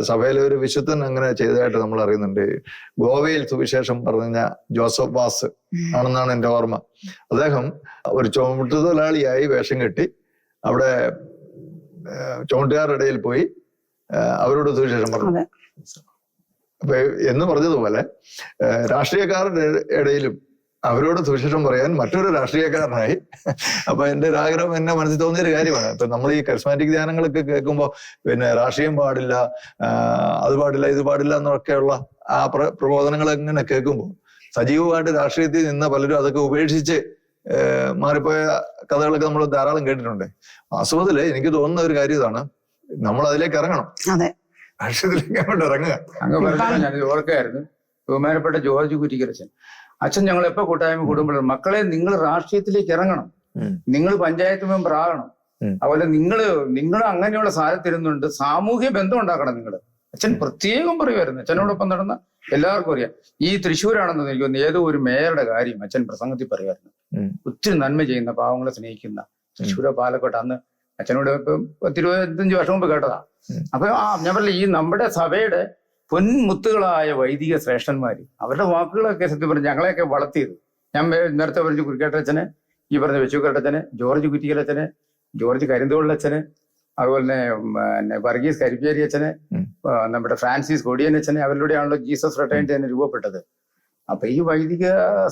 സഭയിലെ ഒരു വിശുദ്ധൻ അങ്ങനെ ചെയ്തതായിട്ട് നമ്മൾ അറിയുന്നുണ്ട്. ഗോവയിൽ സുവിശേഷം പറഞ്ഞ ജോസഫ് വാസ് ആണെന്നാണ് എന്റെ ഓർമ്മ. അദ്ദേഹം ഒരു ചുമട്ടുതൊഴിലാളിയായി വേഷം കെട്ടി അവിടെ ചുമട്ടുകാരുടെ ഇടയിൽ പോയി അവരോട് സുവിശേഷം പറഞ്ഞു. എന്ന് പറഞ്ഞതുപോലെ രാഷ്ട്രീയക്കാരുടെ ഇടയിലും അവരോട് സുവിശേഷം പറയാൻ മറ്റൊരു രാഷ്ട്രീയക്കാരനായി. അപ്പൊ എന്റെ ഒരു ആഗ്രഹം എന്നെ മനസ്സിൽ തോന്നിയ ഒരു കാര്യമാണ്. ഇപ്പൊ നമ്മൾ ഈ കരിസ്മാറ്റിക് ധ്യാനങ്ങളൊക്കെ കേൾക്കുമ്പോൾ പിന്നെ രാഷ്ട്രീയം പാടില്ല ആ, അത് പാടില്ല ഇത് പാടില്ല എന്നൊക്കെയുള്ള ആ പ്ര- പ്രബോധനങ്ങൾ എങ്ങനെ കേൾക്കുമ്പോൾ സജീവമായിട്ട് രാഷ്ട്രീയത്തിൽ നിന്ന് പലരും അതൊക്കെ ഉപേക്ഷിച്ച് മാറിപ്പോയ കഥകളൊക്കെ നമ്മൾ ധാരാളം കേട്ടിട്ടുണ്ട്. വാസ്തവത്തിൽ എനിക്ക് തോന്നുന്ന ഒരു കാര്യം ഇതാണ്. നമ്മൾ അതിലേക്ക് ഇറങ്ങണം. അതെ. രാഷ്ട്രീയത്തിലേക്ക് അങ്ങോട്ട് ഇറങ്ങുക. അങ്ങ് പറഞ്ഞാൽ ഞാൻ ഓർക്കായിരുന്നു ബഹുമാനപ്പെട്ട ജോർജ് കുറ്റിക്കരച്ചൻ. അച്ഛൻ ഞങ്ങൾ എപ്പോ കൂട്ടായ്മ കൂടുമ്പോഴും മക്കളെ നിങ്ങൾ രാഷ്ട്രീയത്തിലേക്ക് ഇറങ്ങണം. നിങ്ങൾ പഞ്ചായത്ത് മെമ്പർ ആകണം. അതുപോലെ നിങ്ങൾ നിങ്ങൾ അങ്ങനെയുള്ള സ്ഥാനത്തിരുന്നുണ്ട് സാമൂഹ്യ ബന്ധം ഉണ്ടാക്കണം നിങ്ങൾ അച്ഛൻ പ്രത്യേകം പറയുമായിരുന്നു. അച്ഛനോടൊപ്പം നടന്ന എല്ലാവർക്കും അറിയാം. ഈ തൃശ്ശൂരാണെന്ന് എനിക്ക് തോന്നുന്നു. ഏതോ ഒരു മേയറുടെ കാര്യം അച്ഛൻ പ്രസംഗത്തിൽ പറയുമായിരുന്നു. ഒത്തിരി നന്മ ചെയ്യുന്ന പാവങ്ങളെ സ്നേഹിക്കുന്ന തൃശ്ശൂരോ പാലക്കോട്ട് അന്ന് അച്ഛനോട് ഇപ്പം പത്തിരുപത്തഞ്ച് വർഷം മുമ്പ് കേട്ടതാ. അപ്പൊ ആ ഞാൻ പറഞ്ഞില്ല ഈ നമ്മുടെ സഭയുടെ പൊൻമുത്തുകളായ വൈദിക ശ്രേഷ്ഠന്മാർ അവരുടെ വാക്കുകളൊക്കെ സത്യം പറഞ്ഞു ഞങ്ങളെയൊക്കെ വളർത്തിയത്. ഞാൻ നേരത്തെ പറഞ്ഞു കുരുക്കേട്ടച്ചന് ഈ പറഞ്ഞ വെച്ചുക്കേട്ടച്ചന് ജോർജ് കുറ്റിക്കലച്ചന് ജോർജ് കരിന്തോളിലച്ചന് അതുപോലെ തന്നെ പിന്നെ വർഗീസ് കരിപ്പേരി അച്ഛന് നമ്മുടെ ഫ്രാൻസിസ് കൊടിയൻ അച്ഛന് അവരിലൂടെയാണല്ലോ ജീസസ് റിട്ടേൺ തന്നെ രൂപപ്പെട്ടത്. അപ്പൊ ഈ വൈദിക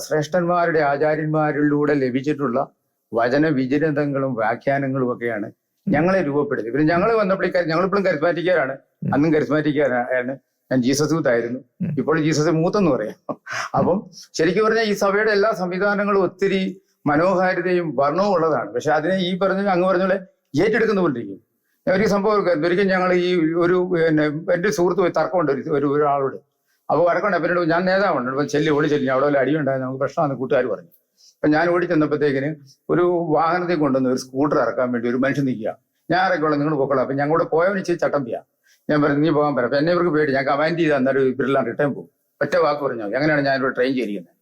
ശ്രേഷ്ഠന്മാരുടെ ആചാര്യന്മാരിലൂടെ ലഭിച്ചിട്ടുള്ള വചന വിചിരതങ്ങളും വ്യാഖ്യാനങ്ങളും ഒക്കെയാണ് ഞങ്ങളെ രൂപപ്പെടുത്തിയത്. പിന്നെ ഞങ്ങൾ വന്നപ്പോഴേക്കാർ ഞങ്ങളിപ്പോഴും കരിസ്മാറ്റിക്കാരാണ് അന്നും കരിസ്മാറ്റിക്കാരാണ് ഞാൻ ജീസസ് യൂത്ത് ആയിരുന്നു. ഇപ്പോൾ ജീസസ് മൂത്തെന്ന് പറയാം. അപ്പം ശരിക്കും പറഞ്ഞാൽ ഈ സഭയുടെ എല്ലാ സംവിധാനങ്ങളും ഒത്തിരി മനോഹാരിതയും വർണവും ഉള്ളതാണ്. പക്ഷെ അതിനെ ഈ പറഞ്ഞ അങ്ങ് പറഞ്ഞ പോലെ ഏറ്റെടുക്കുന്ന പോലിരിക്കും ഞാൻ ഒരു സംഭവം ഒരിക്കലും ഞങ്ങൾ ഈ ഒരു പിന്നെ എന്റെ സുഹൃത്ത് പോയി തർക്കമുണ്ട് ഒരു ഒരു ഒരാളോട്. അപ്പോൾ വഴക്കുണ്ട് പിന്നീട് ഞാൻ നേതാവുണ്ട്. അപ്പൊ ചെല്ലി ഓടി ചെല്ലി. അവിടെ വല്ല അടിയുണ്ടായി നമുക്ക് പ്രശ്നമാണ് കൂട്ടുകാർ പറഞ്ഞു. അപ്പൊ ഞാൻ ഓടി ചെന്നപ്പോഴത്തേക്കിന് ഒരു വാഹനത്തിൽ കൊണ്ടുവന്ന് ഒരു സ്കൂട്ടർ ഇറക്കാൻ വേണ്ടി ഒരു മനുഷ്യൻ നിൽക്കുക. ഞാൻ ഇറക്കോളാം നിങ്ങൾ പൊക്കോളാം. അപ്പൊ ഞങ്ങളുടെ പോയവന് ഇച്ചിരി ചട്ടം ചെയ്യാം ഞാൻ പറഞ്ഞു നീ പോകാൻ പറയാം എന്നെ ഇവർക്ക് പേടി. ഞാൻ കമാൻഡ് ചെയ്ത് അന്നേരം ഇവരെല്ലാം റിട്ടേൺ പോകും. ഒറ്റ വാക്ക് പറഞ്ഞു. എങ്ങനെയാണ് ഞാനിവിടെ ട്രെയിൻ ചെയ്തിരിക്കുന്നത്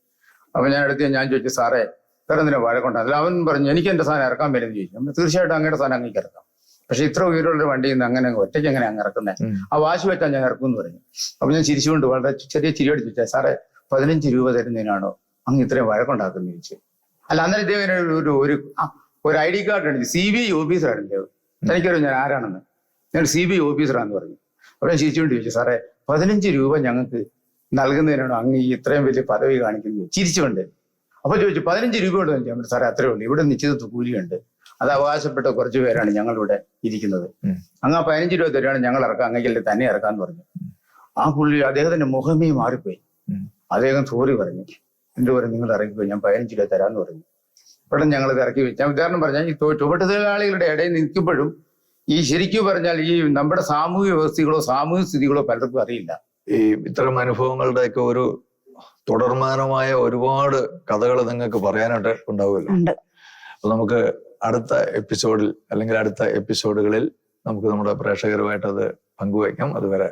അപ്പൊ ഞാൻ എടുത്ത് ഞാൻ ചോദിച്ചു സാറേ വേറെ എന്തിനാ കൊണ്ടാ? അതിൽ അവൻ പറഞ്ഞു എനിക്ക് എന്റെ സാധനം ഇറക്കാൻ പറ്റുമെന്ന് ചോദിച്ചു. തീർച്ചയായിട്ടും അങ്ങയുടെ സാധനം അങ്ങേക്ക് ഇറക്കാം. പക്ഷെ ഇത്ര ഉയരമുള്ള വണ്ടിയിൽ നിന്ന് അങ്ങനെ ഒറ്റയ്ക്ക് എങ്ങനെ അങ്ങ് ഇറക്കുന്നത് ആ വാശി വെച്ചാൽ ഞാൻ ഇറക്കും എന്ന് പറഞ്ഞു. അപ്പൊ ഞാൻ ചിരിച്ചുകൊണ്ട് വളരെ ചെറിയ ചിരി അടിച്ചു വെച്ചാൽ സാറേ പതിനഞ്ച് രൂപ തരുന്നതിനാണോ അങ്ങ് ഇത്രയും വഴക്കുണ്ടാക്കുന്നത് ചോദിച്ചു? അല്ല അന്നേരം ഇദ്ദേഹം ഒരു- ഒരു ഒരു ഐ ഡി കാർഡ് ഉണ്ട് സി ബി ഐ ഓഫീസറാണ് തനിക്കറിയാം ഞാൻ ആരാണെന്ന്? ഞാൻ സി ബി ഓഫീസറാന്ന് പറഞ്ഞു. അവിടെ ചിരിച്ചുകൊണ്ട് ചോദിച്ചു സാറേ പതിനഞ്ച് രൂപ ഞങ്ങൾക്ക് നൽകുന്നതിനാണോ അങ്ങ് ഈ ഇത്രയും വലിയ പദവി കാണിക്കുന്നത്. ചിരിച്ചുകൊണ്ട്. അപ്പൊ ചോദിച്ചു പതിനഞ്ച് രൂപ കൊണ്ട് ഞാൻ സാറേ അത്രേ ഉള്ളൂ. ഇവിടെ നിശ്ചിത കൂലിയുണ്ട് അത് അവകാശപ്പെട്ട കുറച്ച് പേരാണ് ഞങ്ങളിവിടെ ഇരിക്കുന്നത്. അങ്ങ് ആ പതിനഞ്ച് രൂപ തരുവാണ് ഞങ്ങൾ ഇറക്കാം. അങ്ങേക്കല്ലേ തന്നെ ഇറക്കാന്ന് പറഞ്ഞു. ആ പുള്ളി അദ്ദേഹത്തിന്റെ മുഖമേ മാറിപ്പോയി. അദ്ദേഹം സോറി പറഞ്ഞു. എന്റെ പറയും നിങ്ങൾ ഇറക്കിപ്പോയി ഞാൻ പതിനഞ്ച് രൂപ തരാന്ന് പറഞ്ഞു. പെട്ടെന്ന് ഞങ്ങൾ ഇത് ഇറക്കി വെച്ചു. ഞാൻ ഉദാഹരണം പറഞ്ഞാൽ ഈ ചുവട്ടുതൊഴിലാളികളുടെ ഇടയിൽ നിൽക്കുമ്പോഴും ഈ ശരിക്കും പറഞ്ഞാൽ ഈ നമ്മുടെ സാമൂഹ്യ വ്യവസ്ഥകളോ സാമൂഹ്യ സ്ഥിതികളോ പലർക്കും അറിയില്ല. ഈ ഇത്തരം അനുഭവങ്ങളുടെയൊക്കെ ഒരു തുടർമാനമായ ഒരുപാട് കഥകൾ നിങ്ങൾക്ക് പറയാനായിട്ട് ഉണ്ടാവുമല്ലോ. ഉണ്ട്. അപ്പൊ നമുക്ക് അടുത്ത എപ്പിസോഡിൽ അല്ലെങ്കിൽ അടുത്ത എപ്പിസോഡുകളിൽ നമുക്ക് നമ്മുടെ പ്രേക്ഷകരുമായിട്ട് അത് പങ്കുവയ്ക്കാം. അതുവരെ